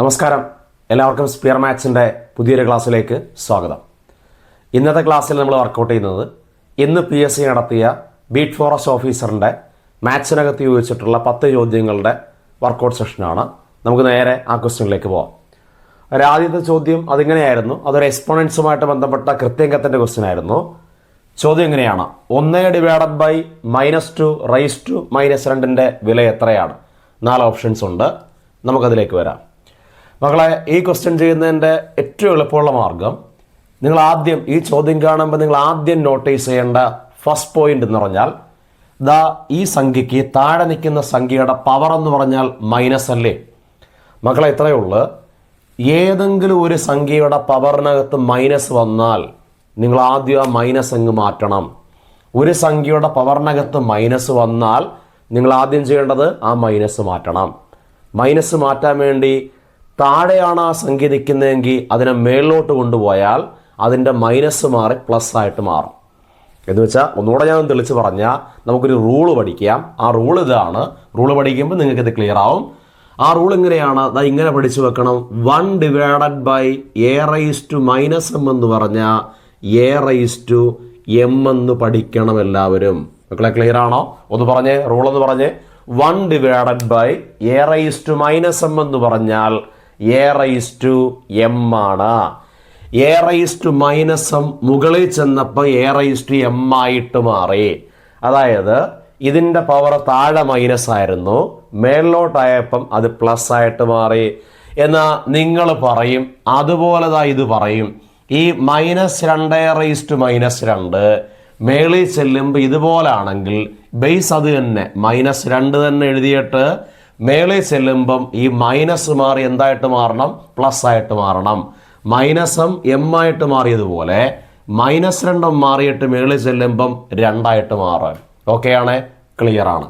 നമസ്കാരം. എല്ലാവർക്കും സ്പിയർ മാത്സിന്റെ പുതിയൊരു ക്ലാസ്സിലേക്ക് സ്വാഗതം. ഇന്നത്തെ ക്ലാസ്സിൽ നമ്മൾ വർക്കൗട്ട് ചെയ്യുന്നത് ഇന്ന് പി എസ് സി നടത്തിയ ബീറ്റ് ഫോറസ്റ്റ് ഓഫീസറിന്റെ മാത്സിനകത്ത് ചോദിച്ചിട്ടുള്ള പത്ത് ചോദ്യങ്ങളുടെ വർക്കൗട്ട് സെഷനാണ് നമുക്ക് നേരെ ആ ക്വസ്റ്റ്യനിലേക്ക് പോകാം ഒരു ആദ്യത്തെ ചോദ്യം അതിങ്ങനെയായിരുന്നു. അതൊരു എക്സ്പോണൻസുമായിട്ട് ബന്ധപ്പെട്ട കൃത്യങ്കത്തിന്റെ ക്വസ്റ്റ്യൻ ആയിരുന്നു. ചോദ്യം എങ്ങനെയാണ് ഒന്ന് divided by minus two raise to minus രണ്ടിന്റെ വില എത്രയാണ്? നാല് ഓപ്ഷൻസ് ഉണ്ട്. നമുക്കതിലേക്ക് വരാം. മക്കളെ ഈ ക്വസ്റ്റ്യൻ ചെയ്യുന്നതിന്റെ ഏറ്റവും എളുപ്പമുള്ള മാർഗം നിങ്ങൾ ആദ്യം ഈ ചോദ്യം കാണുമ്പോൾ നിങ്ങൾ ആദ്യം നോട്ടീസ് ചെയ്യേണ്ട ഫസ്റ്റ് പോയിന്റ് എന്ന് പറഞ്ഞാൽ ദാ ഈ സംഖ്യയ്ക്ക് താഴെ നിൽക്കുന്ന സംഖ്യയുടെ പവർ എന്ന് പറഞ്ഞാൽ മൈനസ് അല്ലേ? മക്കളെ ഇത്രയേ ഉള്ളൂ. ഏതെങ്കിലും ഒരു സംഖ്യയുടെ പവറിനകത്ത് മൈനസ് വന്നാൽ നിങ്ങൾ ആദ്യം ആ മൈനസ് അങ്ങ് മാറ്റണം. ഒരു സംഖ്യയുടെ പവറിനകത്ത് മൈനസ് വന്നാൽ നിങ്ങൾ ആദ്യം ചെയ്യേണ്ടത് ആ മൈനസ് മാറ്റണം. മൈനസ് മാറ്റാൻ വേണ്ടി താഴെയാണ് ആ സംഖ്യ നിൽക്കുന്നതെങ്കിൽ അതിനെ മേളിലോട്ട് കൊണ്ടുപോയാൽ അതിന്റെ മൈനസ് മാറി പ്ലസ് ആയിട്ട് മാറും. എന്ന് വെച്ചാൽ ഒന്നുകൂടെ ഞാൻ തെളിച്ച് പറഞ്ഞാൽ നമുക്കൊരു റൂൾ പഠിക്കാം. ആ റൂൾ ഇതാണ്. റൂൾ പഠിക്കുമ്പോൾ നിങ്ങൾക്ക് ഇത് ക്ലിയർ ആവും. ആ റൂൾ ഇങ്ങനെയാണ്. അതാ ഇങ്ങനെ പഠിച്ചു വെക്കണം. One divided by a raise to minus m എന്ന് പറഞ്ഞാൽ എ റൈസ് ടു എം എന്ന് പഠിക്കണം എല്ലാവരും. മക്കളെ ക്ലിയർ ആണോ? ഒന്ന് പറഞ്ഞേ റൂൾ എന്ന് പറഞ്ഞേ. One divided by a raise to minus m എന്ന് പറഞ്ഞാൽ എ റൈസ് ടു എം ആണ്. A raise to minus m മുകളിൽ ചെന്നപ്പോൾ എ റൈസ് ടു എം ആയിട്ട് മാറി. അതായത് ഇതിന്റെ പവർ താഴെ മൈനസ് ആയിരുന്നു. മേളിലോട്ടായപ്പം അത് പ്ലസ് ആയിട്ട് മാറി. എന്നാൽ നിങ്ങൾ പറയും. അതുപോലെ ഇത് പറയും. ഈ മൈനസ് രണ്ട് റൈസ് ടു മൈനസ് രണ്ട് മേളിൽ ചെല്ലുമ്പോൾ ഇതുപോലാണെങ്കിൽ ബേസ് അത് തന്നെ. മൈനസ് രണ്ട് തന്നെ എഴുതിയിട്ട് മേളിൽ ചെല്ലുമ്പം ഈ മൈനസ് മാറി എന്തായിട്ട് മാറണം? പ്ലസ് ആയിട്ട് മാറണം. മൈനസും എം ആയിട്ട് മാറിയതുപോലെ മൈനസ് രണ്ടും മാറിയിട്ട് മേളിൽ ചെല്ലുമ്പം രണ്ടായിട്ട് മാറാൻ. ഓക്കെ ആണ്? ക്ലിയർ ആണ്.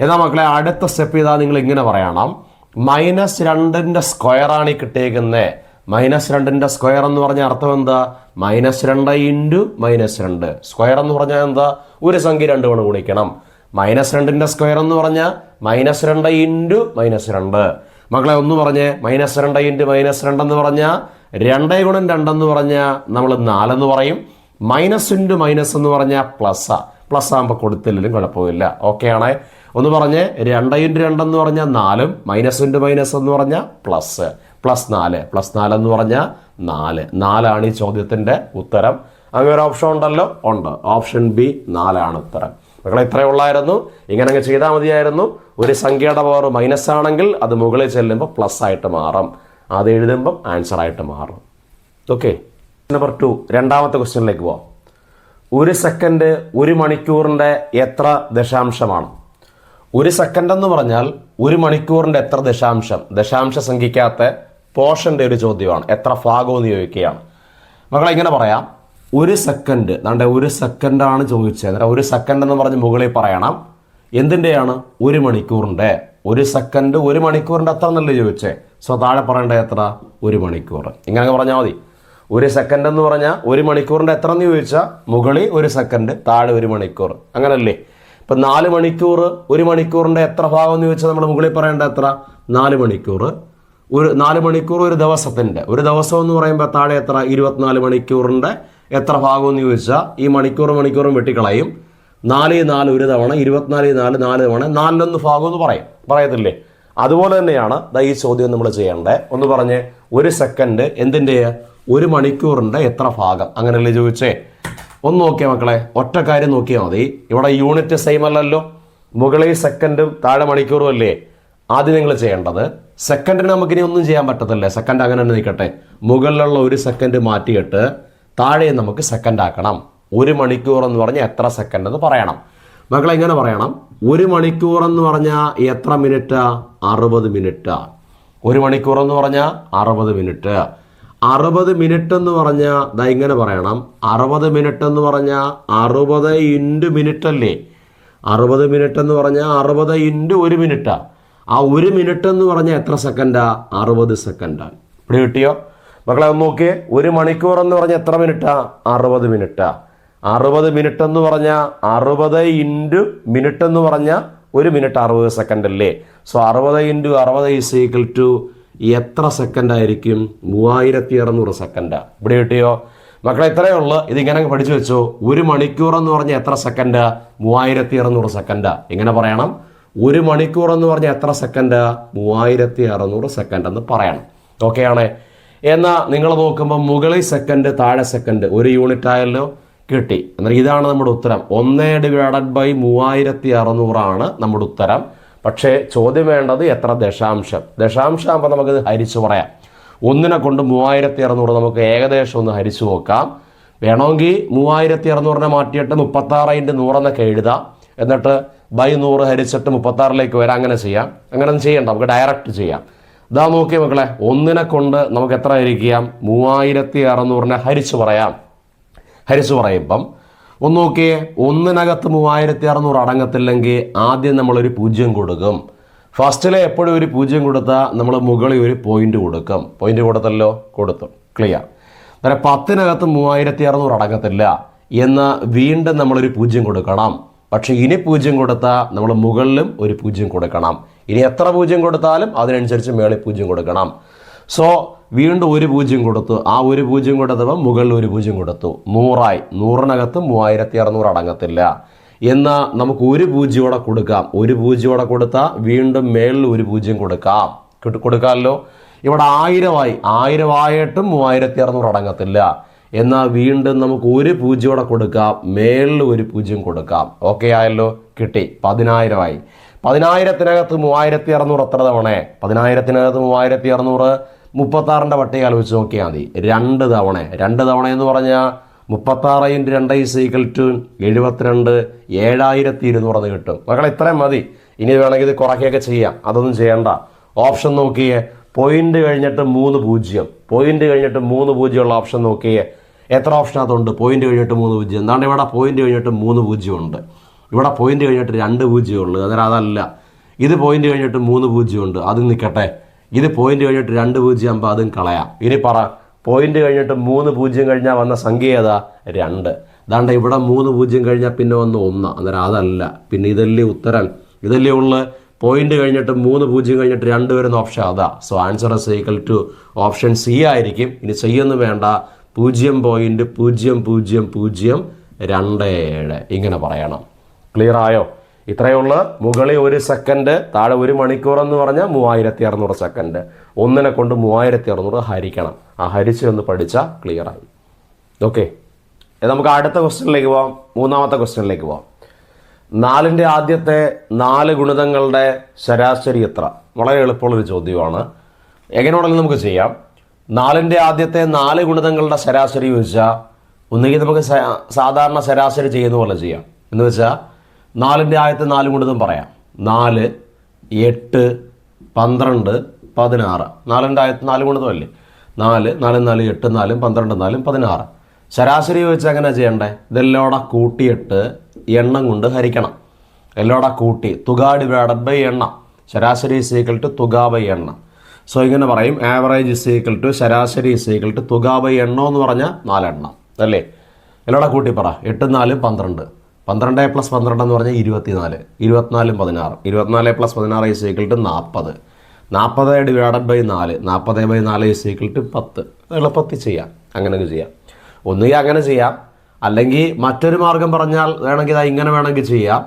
എന്നാൽ മക്കളെ അടുത്ത സ്റ്റെപ്പ് ചെയ്താൽ നിങ്ങൾ ഇങ്ങനെ പറയണം. മൈനസ് രണ്ടിന്റെ സ്ക്വയറാണ് ഈ കിട്ടിയേക്കുന്നത് മൈനസ് രണ്ടിന്റെ സ്ക്വയർ എന്ന് പറഞ്ഞ അർത്ഥം എന്താ? മൈനസ് രണ്ട് ഇന്റു മൈനസ് രണ്ട്. സ്ക്വയർ എന്ന് പറഞ്ഞാൽ എന്താ? ഒരു സംഖ്യ രണ്ട് കൊണ്ട് ഗുണിക്കണം. മൈനസ് രണ്ടിന്റെ സ്ക്വയർ എന്ന് പറഞ്ഞാൽ മൈനസ് രണ്ട് ഇന്റു മൈനസ് രണ്ട്. മക്കളെ ഒന്ന് പറഞ്ഞേ മൈനസ് രണ്ട് ഇന്റു മൈനസ് രണ്ടെന്ന് പറഞ്ഞാൽ രണ്ടേ ഗുണം രണ്ടെന്ന് പറഞ്ഞാൽ നമ്മൾ നാലെന്ന് പറയും. മൈനസ് ഇന്റു മൈനസ് എന്ന് പറഞ്ഞാൽ പ്ലസ്സാ പ്ലസ് ആകുമ്പോൾ കൊടുത്തില്ലെങ്കിലും കുഴപ്പമില്ല. ഓക്കെ ആണേ? ഒന്ന് പറഞ്ഞ് രണ്ട് ഇന്റു രണ്ടെന്ന് പറഞ്ഞാൽ നാലും മൈനസ് ഇന്റു മൈനസ് എന്ന് പറഞ്ഞാൽ പ്ലസ്. പ്ലസ് നാല് പ്ലസ് നാല് എന്ന് പറഞ്ഞാൽ നാല്. നാലാണ് ഈ ചോദ്യത്തിന്റെ ഉത്തരം. അങ്ങനെ ഒരു ഓപ്ഷൻ ഉണ്ടല്ലോ? ഉണ്ട്. ഓപ്ഷൻ ബി നാലാണ് ഉത്തരം. മക്കളെ ഇത്രയേ ഉള്ളായിരുന്നു. ഇങ്ങനെ അങ്ങ് ചെയ്താൽ മതിയായിരുന്നു. ഒരു സംഖ്യയുടെ പവർ മൈനസ് ആണെങ്കിൽ അത് മുകളിൽ ചെല്ലുമ്പോൾ പ്ലസ് ആയിട്ട് മാറും. അത് എഴുതുമ്പം ആൻസർ ആയിട്ട് മാറും. ഓക്കെ നമ്പർ ടു രണ്ടാമത്തെ ക്വസ്റ്റ്യനിലേക്ക് പോവാം. ഒരു സെക്കൻഡ് ഒരു മണിക്കൂറിന്റെ എത്ര ദശാംശമാണ്? ഒരു സെക്കൻഡ് എന്ന് പറഞ്ഞാൽ ഒരു മണിക്കൂറിന്റെ എത്ര ദശാംശം? ദശാംശ സംഖ്യക്കകത്ത് പോർഷന്റെ ഒരു ചോദ്യമാണ്. എത്ര ഭാഗമെന്ന് ചോദിക്കുകയാണ്. മക്കളെ ഇങ്ങനെ പറയാം. ഒരു സെക്കൻഡ് നമ്മുടെ ഒരു സെക്കൻഡാണ് ചോദിച്ചത്. ഒരു സെക്കൻഡ് എന്ന് പറഞ്ഞ് മുകളിൽ പറയണം. എന്തിന്റെയാണ് ഒരു മണിക്കൂറിന്റെ ഒരു സെക്കൻഡ് ഒരു മണിക്കൂറിന്റെ അത്ര എന്നല്ലേ ചോദിച്ചേ? സോ താഴെ പറയേണ്ടത് എത്ര? ഒരു മണിക്കൂർ. ഇങ്ങനെ പറഞ്ഞാൽ മതി. ഒരു സെക്കൻഡ് എന്ന് പറഞ്ഞാൽ ഒരു മണിക്കൂറിന്റെ എത്ര എന്ന് ചോദിച്ചാൽ മുകളിൽ ഒരു സെക്കൻഡ് താഴെ ഒരു മണിക്കൂർ. അങ്ങനല്ലേ? ഇപ്പം നാല് മണിക്കൂർ ഒരു മണിക്കൂറിന്റെ എത്ര ഭാഗം എന്ന് ചോദിച്ചാൽ നമ്മൾ മുകളിൽ പറയേണ്ട എത്ര? നാല് മണിക്കൂർ ഒരു നാല് മണിക്കൂർ ഒരു ദിവസത്തിന്റെ ഒരു ദിവസം എന്ന് പറയുമ്പോൾ താഴെ എത്ര? ഇരുപത്തിനാല് മണിക്കൂറിന്റെ എത്ര ഭാഗമെന്ന് ചോദിച്ചാൽ ഈ മണിക്കൂർ മണിക്കൂറും വെട്ടിക്കളയും. നാല് നാല് ഒരു തവണ ഇരുപത്തിനാല് നാല് നാല് തവണ നാലിലൊന്ന് ഭാഗം എന്ന് പറയും. പറയത്തില്ലേ? അതുപോലെ തന്നെയാണ് ഈ ചോദ്യം നമ്മൾ ചെയ്യേണ്ടത്. ഒന്ന് പറഞ്ഞ് ഒരു സെക്കൻഡ് എന്തിന്റെ? ഒരു മണിക്കൂറിന്റെ എത്ര ഭാഗം? അങ്ങനെയല്ലേ ചോദിച്ചേ? ഒന്ന് നോക്കിയാൽ മക്കളെ ഒറ്റ കാര്യം നോക്കിയാൽ മതി. ഇവിടെ യൂണിറ്റ് സെയിം അല്ലല്ലോ. മുകളിൽ സെക്കൻഡും താഴെ മണിക്കൂറും അല്ലേ? ആദ്യം നിങ്ങൾ ചെയ്യേണ്ടത് സെക്കൻഡിന് നമുക്കിനി ഒന്നും ചെയ്യാൻ പറ്റത്തില്ല. സെക്കൻഡ് അങ്ങനെ തന്നെ നിൽക്കട്ടെ. മുകളിലുള്ള ഒരു സെക്കൻഡ് മാറ്റിയിട്ട് താഴെ നമുക്ക് സെക്കൻഡ് ആക്കണം. ഒരു മണിക്കൂർ എന്ന് പറഞ്ഞാൽ എത്ര സെക്കൻഡ് എന്ന് പറയണം. മക്കളെ ഇങ്ങനെ പറയണം. ഒരു മണിക്കൂർ എന്ന് പറഞ്ഞാൽ എത്ര മിനിറ്റ് അറുപത് മിനിറ്റ് ഒരു മണിക്കൂർ എന്ന് പറഞ്ഞാൽ അറുപത് മിനിറ്റ് അറുപത് മിനിറ്റ് എന്ന് പറഞ്ഞാൽ ദാ ഇങ്ങനെ പറയണം. അറുപത് മിനിറ്റ് എന്ന് പറഞ്ഞാൽ അറുപത് ഇന്റു മിനിറ്റ് അല്ലേ? അറുപത് മിനിറ്റ് എന്ന് പറഞ്ഞാൽ അറുപത് ഇന്റു ഒരു മിനിറ്റാ ആ ഒരു മിനിറ്റ് എന്ന് പറഞ്ഞാൽ എത്ര സെക്കൻഡാ അറുപത് സെക്കൻഡാണ് ഇവിടെ കിട്ടിയോ? മക്കളെ ഒന്ന് നോക്കിയേ ഒരു മണിക്കൂർ എന്ന് പറഞ്ഞാൽ എത്ര മിനിറ്റാ? അറുപത് മിനിറ്റാ. അറുപത് മിനിറ്റ് എന്ന് പറഞ്ഞാൽ അറുപത് ഇന്റു മിനിറ്റ് എന്ന് പറഞ്ഞാൽ ഒരു മിനിറ്റ് അറുപത് സെക്കൻഡ് അല്ലേ? സോ അറുപത് ഇന്റു അറുപത് ഈസ് ഈക്വൽ ടു എത്ര സെക്കൻഡ് ആയിരിക്കും? മൂവായിരത്തി അറുന്നൂറ് സെക്കൻഡാ ഇവിടെ കിട്ടിയോ? മക്കളെ ഇത്രയേ ഉള്ളൂ. ഇതിങ്ങനെ പഠിച്ചു വെച്ചോ. ഒരു മണിക്കൂർ എന്ന് പറഞ്ഞാൽ എത്ര സെക്കൻഡ് മൂവായിരത്തി അറുന്നൂറ് സെക്കൻഡ് ഇങ്ങനെ പറയണം? ഒരു മണിക്കൂർ എന്ന് പറഞ്ഞാൽ എത്ര സെക്കൻഡ് മൂവായിരത്തി അറുന്നൂറ് സെക്കൻഡ് എന്ന് പറയണം. ഓക്കെ ആണേ? എന്നാൽ നിങ്ങൾ നോക്കുമ്പോൾ മുകളിൽ സെക്കൻഡ് താഴെ സെക്കൻഡ് ഒരു യൂണിറ്റ് ആയല്ലോ കിട്ടി. എന്നാൽ ഇതാണ് നമ്മുടെ ഉത്തരം. ഒന്ന് ഡിവൈഡഡ് ബൈ മൂവായിരത്തി അറുന്നൂറാണ് നമ്മുടെ ഉത്തരം. പക്ഷേ ചോദ്യം വേണ്ടത് എത്ര ദശാംശം? ദശാംശം ആകുമ്പോൾ നമുക്കിത് ഹരിച്ചു പറയാം. ഒന്നിനെ കൊണ്ട് മൂവായിരത്തി അറുന്നൂറ് നമുക്ക് ഏകദേശം ഒന്ന് ഹരിച്ചു നോക്കാം. വേണമെങ്കിൽ മൂവായിരത്തി അറുന്നൂറിനെ മാറ്റിയിട്ട് മുപ്പത്താറ് ഇന്റ് നൂറെന്നൊക്കെ എഴുതാം. എന്നിട്ട് ബൈ നൂറ് ഹരിച്ചിട്ട് മുപ്പത്താറിലേക്ക് വരാം. അങ്ങനെ ചെയ്യാം. അങ്ങനെ ചെയ്യണ്ട. നമുക്ക് ഡയറക്റ്റ് ചെയ്യാം. ഇതാ നോക്കിയ മക്കളെ ഒന്നിനെ കൊണ്ട് നമുക്ക് എത്ര ആയിരിക്കാം മൂവായിരത്തി അറുന്നൂറിനെ ഹരിച്ചു പറയാം. ഹരിച്ചു പറയുമ്പം ഒന്ന് നോക്കിയേ ഒന്നിനകത്ത് മൂവായിരത്തി അറുന്നൂറ് അടങ്ങത്തില്ലെങ്കിൽ ആദ്യം നമ്മളൊരു പൂജ്യം കൊടുക്കും. ഫസ്റ്റിലെ എപ്പോഴും ഒരു പൂജ്യം കൊടുത്താൽ നമ്മൾ മുകളിൽ ഒരു പോയിന്റ് കൊടുക്കും. പോയിന്റ് കൊടുത്തല്ലോ? കൊടുത്തു. ക്ലിയർ അന്നേരം പത്തിനകത്ത് മൂവായിരത്തി അറുന്നൂറ് അടങ്ങത്തില്ല എന്ന് വീണ്ടും നമ്മളൊരു പൂജ്യം കൊടുക്കണം. പക്ഷെ ഇനി പൂജ്യം കൊടുത്താൽ നമ്മൾ മുകളിലും ഒരു പൂജ്യം കൊടുക്കണം. ഇനി എത്ര പൂജ്യം കൊടുത്താലും അതിനനുസരിച്ച് മേളിൽ പൂജ്യം കൊടുക്കണം. സോ വീണ്ടും ഒരു പൂജ്യം കൊടുത്തു. ആ ഒരു പൂജ്യം കൊടുത്തപ്പോൾ മുകളിൽ ഒരു പൂജ്യം കൊടുത്തു. നൂറായി. നൂറിനകത്ത് മൂവായിരത്തി അറുന്നൂറ് അടങ്ങത്തില്ല. എന്നാൽ നമുക്ക് ഒരു പൂജ്യം കൂടെ കൊടുക്കാം. ഒരു പൂജ്യം കൂടെ കൊടുത്താൽ വീണ്ടും മേളിൽ ഒരു പൂജ്യം കൊടുക്കാം. കിട്ടു കൊടുക്കാമല്ലോ? ഇവിടെ ആയിരമായി. ആയിരമായിട്ടും മൂവായിരത്തി അറുന്നൂറ് അടങ്ങത്തില്ല. എന്നാൽ വീണ്ടും നമുക്ക് ഒരു പൂജ്യം കൂടെ കൊടുക്കാം. മേളിൽ ഒരു പൂജ്യം കൊടുക്കാം. ഓക്കെ ആയല്ലോ? കിട്ടി. പതിനായിരമായി. പതിനായിരത്തിനകത്ത് മൂവായിരത്തി അറുന്നൂറ് എത്ര തവണ? പതിനായിരത്തിനകത്ത് മൂവായിരത്തി അറുന്നൂറ് മുപ്പത്താറിന്റെ പട്ടിക ആലോചിച്ച് നോക്കിയാൽ മതി. രണ്ട് തവണ. രണ്ട് തവണ എന്ന് പറഞ്ഞാൽ മുപ്പത്താറ് ഇന്റു രണ്ട് ഈസ് ഈക്വൽ ടു എഴുപത്തിരണ്ട്. ഏഴായിരത്തി ഇരുന്നൂറ് എന്ന് കിട്ടും. മക്കളെ ഇത്രയും മതി. ഇനി വേണമെങ്കിൽ ഇത് കുറയ്ക്കുകയൊക്കെ ചെയ്യാം. അതൊന്നും ചെയ്യണ്ട. ഓപ്ഷൻ നോക്കിയേ. പോയിന്റ് കഴിഞ്ഞിട്ട് മൂന്ന് പൂജ്യം. പോയിന്റ് കഴിഞ്ഞിട്ട് മൂന്ന് പൂജ്യമുള്ള ഓപ്ഷൻ നോക്കിയേ. എത്ര ഓപ്ഷൻ അതുണ്ട് പോയിന്റ് കഴിഞ്ഞിട്ട് മൂന്ന് പൂജ്യം. എന്താണ് ഇവിടെ പോയിന്റ് കഴിഞ്ഞിട്ട് മൂന്ന് പൂജ്യം ഉണ്ട് ഇവിടെ പോയിന്റ് കഴിഞ്ഞിട്ട് രണ്ട് പൂജ്യം ഉള്ളൂ അന്നേരം അതല്ല. ഇത് പോയിന്റ് കഴിഞ്ഞിട്ട് മൂന്ന് പൂജ്യം ഉണ്ട് അത് നിൽക്കട്ടെ ഇത് പോയിന്റ് കഴിഞ്ഞിട്ട് രണ്ട് പൂജ്യം ആകുമ്പോൾ അതും കളയാം. ഇനി പറ പോയിന്റ് കഴിഞ്ഞിട്ട് മൂന്ന് പൂജ്യം കഴിഞ്ഞാൽ വന്ന സംഖ്യ ഏതാ? രണ്ട്. അതാണ്ട് ഇവിടെ മൂന്ന് പൂജ്യം കഴിഞ്ഞാൽ പിന്നെ വന്ന് ഒന്ന്. അന്നേരം അതല്ല. പിന്നെ ഇതല്ലേ ഉത്തരം. ഇതല്ലേ ഉള്ള. പോയിന്റ് കഴിഞ്ഞിട്ട് മൂന്ന് പൂജ്യം കഴിഞ്ഞിട്ട് രണ്ട് വരുന്ന ഓപ്ഷൻ അതാ. So answer is equal to option C ആയിരിക്കും. ഇനി ചെയ്യുന്നു വേണ്ട. പൂജ്യം പോയിന്റ് പൂജ്യം പൂജ്യം പൂജ്യം രണ്ട് ഏഴ്. ഇങ്ങനെ പറയണം. ക്ലിയർ ആയോ ഇത്രയേ ഉള്ളൂ. മുകളിൽ ഒരു സെക്കൻഡ് താഴെ ഒരു മണിക്കൂർ എന്ന് പറഞ്ഞാൽ മൂവായിരത്തി അറുന്നൂറ് സെക്കൻഡ്. ഒന്നിനെ കൊണ്ട് മൂവായിരത്തി അറുന്നൂറ് ഹരിക്കണം. ആ ഹരിച്ച് ഒന്ന് പഠിച്ചാൽ ക്ലിയർ ആയി ഓക്കെ നമുക്ക് അടുത്ത ക്വസ്റ്റ്യനിലേക്ക് പോവാം. മൂന്നാമത്തെ ക്വസ്റ്റ്യനിലേക്ക് പോവാം. നാലിന്റെ ആദ്യത്തെ നാല് ഗുണിതങ്ങളുടെ ശരാശരി എത്ര? വളരെ എളുപ്പമുള്ളൊരു ചോദ്യമാണ്. എങ്ങനെ വേണമെങ്കിലും നമുക്ക് ചെയ്യാം. നാലിന്റെ ആദ്യത്തെ നാല് ഗുണിതങ്ങളുടെ ശരാശരി ചോദിച്ചാൽ ഒന്നുകിൽ നമുക്ക് സാധാരണ ശരാശരി ചെയ്യുന്ന പോലെ ചെയ്യാം. എന്ന് വെച്ചാൽ നാലിന്റെ ആയത്ത് നാല് കൊണ്ടതും പറയാം. നാല് എട്ട് പന്ത്രണ്ട് പതിനാറ്. നാലിന്റെ ആയത്ത് നാല് അല്ലേ? നാല് നാല് നാല് എട്ട് നാലും പന്ത്രണ്ട് നാലും പതിനാറ്. ശരാശരി വെച്ച് എങ്ങനെ ചെയ്യണ്ടേ? ഇതെല്ലോടെ കൂട്ടിയിട്ട് എണ്ണം കൊണ്ട് ഹരിക്കണം. എല്ലോടെ കൂടെ കൂട്ടി. തുക ഡിവൈഡഡ് ബൈ എണ്ണം. ശരാശരി സീക്കൾ ടു തുക ബൈ എണ്ണം. സോ ഇങ്ങനെ പറയും. ആവറേജ് സീക്കൾ ടു ശരാശരി സീക്കൾ ടു തുക ബൈ എണ്ണം എന്ന് പറഞ്ഞാൽ നാലെണ്ണം. അല്ലേ? എല്ലോടെ കൂട്ടി പറ. എട്ട് നാലും പന്ത്രണ്ട്. പന്ത്രണ്ട് പ്ലസ് പന്ത്രണ്ട് എന്ന് പറഞ്ഞാൽ ഇരുപത്തിനാല്. ഇരുപത്തിനാലും പതിനാറ്. ഇരുപത്തിനാല് പ്ലസ് പതിനാറ് ഈ ഈക്വൽ ടു നാൽപ്പത് നാൽപ്പത് ഡിവൈഡഡ് ബൈ നാല്. നാൽപ്പത് ബൈ നാല് ഈ ഈക്വൽ ടു പത്ത്. എളുപ്പത്തിൽ ചെയ്യാം. അങ്ങനെയൊക്കെ ചെയ്യാം. ഒന്നുകിൽ അങ്ങനെ ചെയ്യാം. അല്ലെങ്കിൽ മറ്റൊരു മാർഗം പറഞ്ഞാൽ വേണമെങ്കിൽ അത് ഇങ്ങനെ വേണമെങ്കിൽ ചെയ്യാം.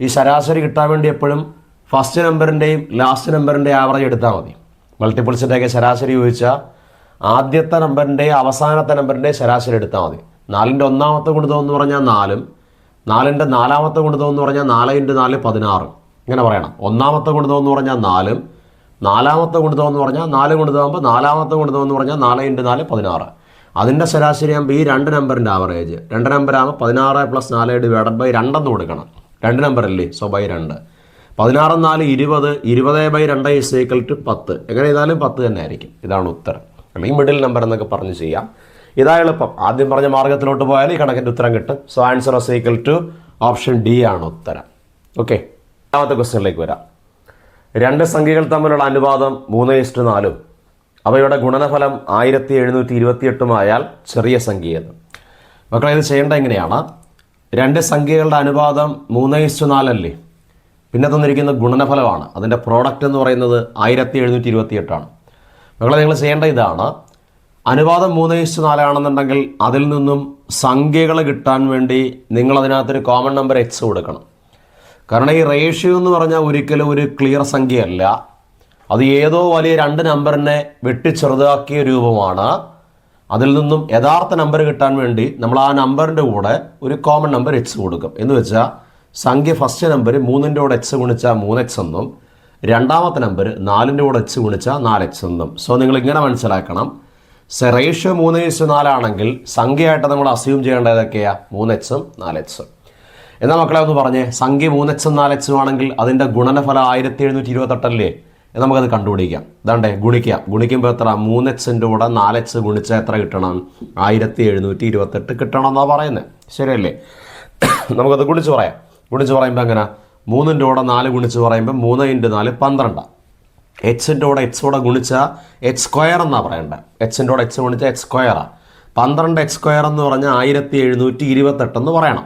ഈ ശരാശരി കിട്ടാൻ വേണ്ടി എപ്പോഴും ഫസ്റ്റ് നമ്പറിന്റെയും ലാസ്റ്റ് നമ്പറിന്റെയും ആവറേജ് എടുത്താൽ മതി. മൾട്ടിപ്പിൾസിന്റെയൊക്കെ ശരാശരി ചോദിച്ചാൽ ആദ്യത്തെ നമ്പറിന്റെയും അവസാനത്തെ നമ്പറിന്റെയും ശരാശരി എടുത്താൽ മതി. നാലിന്റെ ഒന്നാമത്തെ ഗുണിതം എന്ന് പറഞ്ഞാൽ നാലും. നാലിന്റെ നാലാമത്തെ ഗുണിതം എന്ന് പറഞ്ഞാൽ നാല് ഇന്റു നാല് പതിനാറ്. ഇങ്ങനെ പറയണം. ഒന്നാമത്തെ ഗുണിതം എന്ന് പറഞ്ഞാൽ നാലും നാലാമത്തെ ഗുണിതം എന്ന് പറഞ്ഞാൽ നാല് ഗുണിതമാകുമ്പോൾ നാലാമത്തെ ഗുണിതം എന്ന് പറഞ്ഞാൽ നാല് ഇന്റു നാല് പതിനാറ്. അതിന്റെ ശരാശരി ആകുമ്പോൾ ഈ രണ്ട് നമ്പറിന്റെ ആവറേജ്. രണ്ട് നമ്പർ ആകുമ്പോൾ പതിനാറ് പ്ലസ് നാല് ഡിവൈഡഡ് ബൈ രണ്ടെന്ന് കൊടുക്കണം. രണ്ട് നമ്പറല്ലേ സോ ബൈ രണ്ട്. പതിനാറ് നാല് ഇരുപത് ഇരുപത് ബൈ രണ്ട് ഇസ് ഈക്വൽ ടു പത്ത്. എങ്ങനെ ചെയ്താലും പത്ത് തന്നെ ആയിരിക്കും. ഇതാണ് ഉത്തരം. അല്ലെങ്കിൽ മിഡിൽ നമ്പർ എന്നൊക്കെ പറഞ്ഞ് ചെയ്യാം. ഇതാ എളുപ്പം. ആദ്യം പറഞ്ഞ മാർഗത്തിലോട്ട് പോയാൽ ഈ കണക്കിന്റെ ഉത്തരം കിട്ടും. So answer is equal to option D ആണ് ഉത്തരം. ഓക്കെ രണ്ടാമത്തെ ക്വസ്റ്റ്യനിലേക്ക് വരാം. രണ്ട് സംഖ്യകൾ തമ്മിലുള്ള അനുപാതം മൂന്ന് ഇസ്റ്റു നാലും. അവയുടെ ഗുണനഫലം ആയിരത്തി എഴുന്നൂറ്റി ഇരുപത്തിയെട്ടുമായാൽ ചെറിയ സംഖ്യയത്. മക്കളെ ഇത് ചെയ്യേണ്ട എങ്ങനെയാണ്? രണ്ട് സംഖ്യകളുടെ അനുപാതം മൂന്ന് ഇസ്റ്റു നാലല്ലേ? പിന്നെ തന്നിരിക്കുന്ന ഗുണനഫലമാണ്. അതിന്റെ പ്രോഡക്റ്റ് എന്ന് പറയുന്നത് ആയിരത്തി എഴുന്നൂറ്റി ഇരുപത്തിയെട്ടാണ് മക്കളെ നിങ്ങൾ ചെയ്യേണ്ട ഇതാണ്. അനുപാതം മൂന്ന് ഇഷ്ട നാലാണെന്നുണ്ടെങ്കിൽ അതിൽ നിന്നും സംഖ്യകൾ കിട്ടാൻ വേണ്ടി നിങ്ങൾ അതിനകത്തൊരു കോമൺ നമ്പർ എക്സ് കൊടുക്കണം. കാരണം ഈ റേഷ്യോ എന്ന് പറഞ്ഞാൽ ഒരിക്കലും ഒരു ക്ലിയർ സംഖ്യയല്ല. അത് ഏതോ വലിയ രണ്ട് നമ്പറിനെ വെട്ടി ചെറുതാക്കിയ രൂപമാണ്. അതിൽ നിന്നും യഥാർത്ഥ നമ്പർ കിട്ടാൻ വേണ്ടി നമ്മൾ ആ നമ്പറിന്റെ കൂടെ ഒരു കോമൺ നമ്പർ എക്സ് കൊടുക്കും. എന്ന് വെച്ചാൽ സംഖ്യ ഫസ്റ്റ് നമ്പർ മൂന്നിന്റെ കൂടെ എക്സ് ഗുണിച്ചാൽ മൂന്ന് എക്സ് എന്നും രണ്ടാമത്തെ നമ്പർ നാലിന്റെ കൂടെ എക്സ് ഗുണിച്ചാൽ നാല് എക്സ് എന്നും. സോ നിങ്ങൾ ഇങ്ങനെ മനസ്സിലാക്കണം. സെ റേഷ്യോ മൂന്ന് ഇസ് നാലാണെങ്കിൽ സംഖ്യയായിട്ട് നമ്മൾ അസ്യൂം ചെയ്യേണ്ടത് ഏതൊക്കെയാ മൂന്ന് എച്ചും നാല് എച്ചും എന്നാൽ മക്കളെ ഒന്ന് പറഞ്ഞേ? സംഖ്യ മൂന്ന് എച്ചും നാല് എച്ചും ആണെങ്കിൽ അതിന്റെ ഗുണനഫലം ആയിരത്തി എഴുന്നൂറ്റി ഇരുപത്തെട്ടല്ലേ എന്ന് നമുക്കത് കണ്ടുപിടിക്കാം. ഇതാണ്ടേ ഗുണിക്കാം. ഗുണിക്കുമ്പോൾ എത്ര? മൂന്ന് എച്ചിന്റെ കൂടെ നാല് എച്ച് ഗുണിച്ചാൽ എത്ര കിട്ടണം? ആയിരത്തി എഴുന്നൂറ്റി ഇരുപത്തെട്ട് കിട്ടണം എന്നാണ് പറയുന്നത് ശരിയല്ലേ? നമുക്കത് ഗുണിച്ച് പറയാം. ഗുണിച്ച് പറയുമ്പോൾ എങ്ങനെ? മൂന്നിന്റെ കൂടെ നാല് ഗുണിച്ച് പറയുമ്പോൾ മൂന്ന് ഇന്റു നാല് പന്ത്രണ്ടാണ് എച്ചിന്റെ കൂടെ എക്സ് കൂടെ ഗുണിച്ചാൽ എച്ച് സ്ക്വയർ എന്നാണ് പറയേണ്ടത് എച്ചിന്റെ കൂടെ എച്ച് ഗുണിച്ചാൽ എച്ച് സ്ക്വയറാണ് പന്ത്രണ്ട് എച്ച് സ്ക്വയർ എന്ന് പറഞ്ഞാൽ ആയിരത്തി എഴുന്നൂറ്റി ഇരുപത്തെട്ടെന്ന് പറയണം.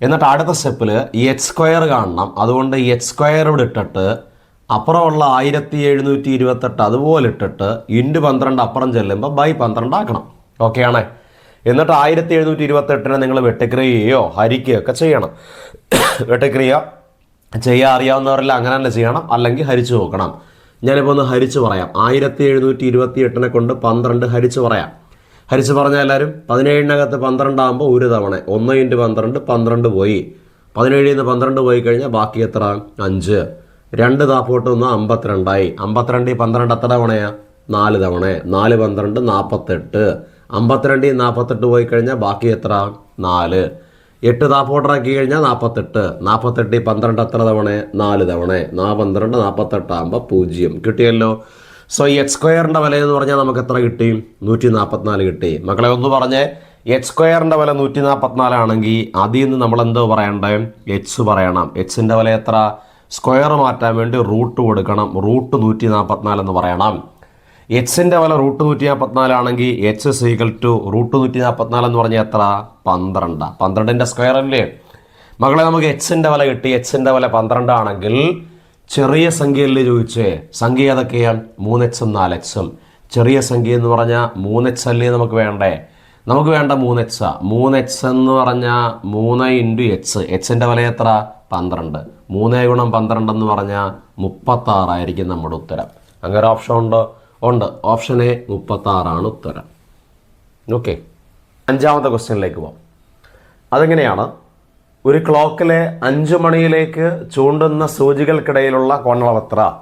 എന്നിട്ട് അടുത്ത സ്റ്റെപ്പിൽ ഈ എച്ച് സ്ക്വയർ കാണണം. അതുകൊണ്ട് ഈ എച്ച് സ്ക്വയർ ഇവിടെ ഇട്ടിട്ട് അപ്പുറമുള്ള ആയിരത്തി എഴുന്നൂറ്റി ഇരുപത്തെട്ട് അതുപോലെ ഇട്ടിട്ട് ഇന്റു പന്ത്രണ്ട് അപ്പുറം ചെല്ലുമ്പോൾ ബൈ പന്ത്രണ്ട് ആക്കണം. ഓക്കെ ആണേ? എന്നിട്ട് ആയിരത്തി എഴുന്നൂറ്റി ഇരുപത്തെട്ടിനെ നിങ്ങൾ വെട്ടിക്രിയയോ ഹരിക്കുകയോ ഒക്കെ ചെയ്യണം. വെട്ടിക്രിയ ചെയ്യാൻ അറിയാവുന്നവരെല്ലാം അങ്ങനെ തന്നെ ചെയ്യണം? അല്ലെങ്കിൽ ഹരിച്ചു നോക്കണം. ഞാനിപ്പോൾ ഒന്ന് ഹരിച്ചു പറയാം. ആയിരത്തി എഴുന്നൂറ്റി ഇരുപത്തി എട്ടിനെ കൊണ്ട് പന്ത്രണ്ട് ഹരിച്ചു പറയാം. ഹരിച്ചു പറഞ്ഞാൽ എല്ലാവരും പതിനേഴിനകത്ത് പന്ത്രണ്ടാകുമ്പോൾ ഒരു തവണ. ഒന്ന് ഇന്റു പന്ത്രണ്ട് പന്ത്രണ്ട് പോയി. പതിനേഴിൽ നിന്ന് പന്ത്രണ്ട് പോയി കഴിഞ്ഞാൽ ബാക്കി എത്ര? അഞ്ച്. രണ്ട് താപ്പോട്ട് ഒന്ന് അമ്പത്തിരണ്ടായി. അമ്പത്തിരണ്ടിൽ പന്ത്രണ്ട് എത്ര തവണയാ? നാല് തവണ. നാല് പന്ത്രണ്ട് നാൽപ്പത്തെട്ട് അമ്പത്തിരണ്ടിൽ നാൽപ്പത്തെട്ട് പോയി കഴിഞ്ഞാൽ ബാക്കി എത്ര? നാല്. എട്ട് ആക്കി കഴിഞ്ഞാൽ നാൽപ്പത്തെട്ട് നാൽപ്പത്തെട്ടിൽ പന്ത്രണ്ട് എത്ര തവണ? നാല് തവണ. നാ പന്ത്രണ്ട് നാൽപ്പത്തെട്ടാകുമ്പോൾ പൂജ്യം. കിട്ടിയല്ലോ? സോ ഈ എക്സ് സ്ക്വയറിന്റെ വില എന്ന് പറഞ്ഞാൽ നമുക്ക് എത്ര കിട്ടി? നൂറ്റി നാൽപ്പത്തിനാല് കിട്ടി. മക്കളെ ഒന്ന് പറഞ്ഞേ. എച്ച് സ്ക്വയറിന്റെ വില നൂറ്റി നാൽപ്പത്തിനാലാണെങ്കിൽ അതിൽ നിന്ന് നമ്മൾ എന്തോ പറയണ്ടേ? എച്ച് പറയണം. എച്ചിന്റെ വില എത്ര? സ്ക്വയർ മാറ്റാൻ വേണ്ടി റൂട്ട് കൊടുക്കണം. റൂട്ട് നൂറ്റി നാൽപ്പത്തിനാലെന്ന് പറയണം. എക്സിന്റെ വില റൂട്ട് നൂറ്റി നാൽപ്പത്തിനാലാണെങ്കിൽ എച്ച് സീകൾ ടു റൂട്ട് നൂറ്റി നാൽപ്പത്തിനാല് എന്ന് പറഞ്ഞാൽ എത്ര? പന്ത്രണ്ട്. പന്ത്രണ്ടിന്റെ സ്ക്വയർ അല്ലേ? മകളെ നമുക്ക് എച്ചിന്റെ വില കിട്ടി. എച്ചിന്റെ വില പന്ത്രണ്ടാണെങ്കിൽ ചെറിയ സംഖ്യയല്ലേ ചോദിച്ചേ? സംഖ്യ ഏതൊക്കെയാണ്? മൂന്ന് എച്ചും നാല് എച്ചും ചെറിയ സംഖ്യ എന്ന് പറഞ്ഞാൽ മൂന്ന് എച്ച് അല്ലേ നമുക്ക് വേണ്ടേ? നമുക്ക് വേണ്ട മൂന്ന് എക്സാ മൂന്ന് എക്സ് എന്ന് പറഞ്ഞാൽ മൂന്ന് ഇന്റു എച്ച് എച്ചിന്റെ വില എത്ര? പന്ത്രണ്ട്. മൂന്ന് ഗുണം പന്ത്രണ്ട് എന്ന് പറഞ്ഞാൽ മുപ്പത്താറായിരിക്കും നമ്മുടെ ഉത്തരം. അങ്ങനെ ഓപ്ഷൻ ഉണ്ടോ? ഉണ്ട്. ഓപ്ഷൻ എ മുപ്പത്താറാണ് ഉത്തരം. ഓക്കെ അഞ്ചാമത്തെ ക്വസ്റ്റ്യനിലേക്ക് പോകാം അതെങ്ങനെയാണ്? ഒരു ക്ലോക്കിലെ അഞ്ച് മണിയിലേക്ക് ചൂണ്ടുന്ന സൂചികൾക്കിടയിലുള്ള കോണളവത്ര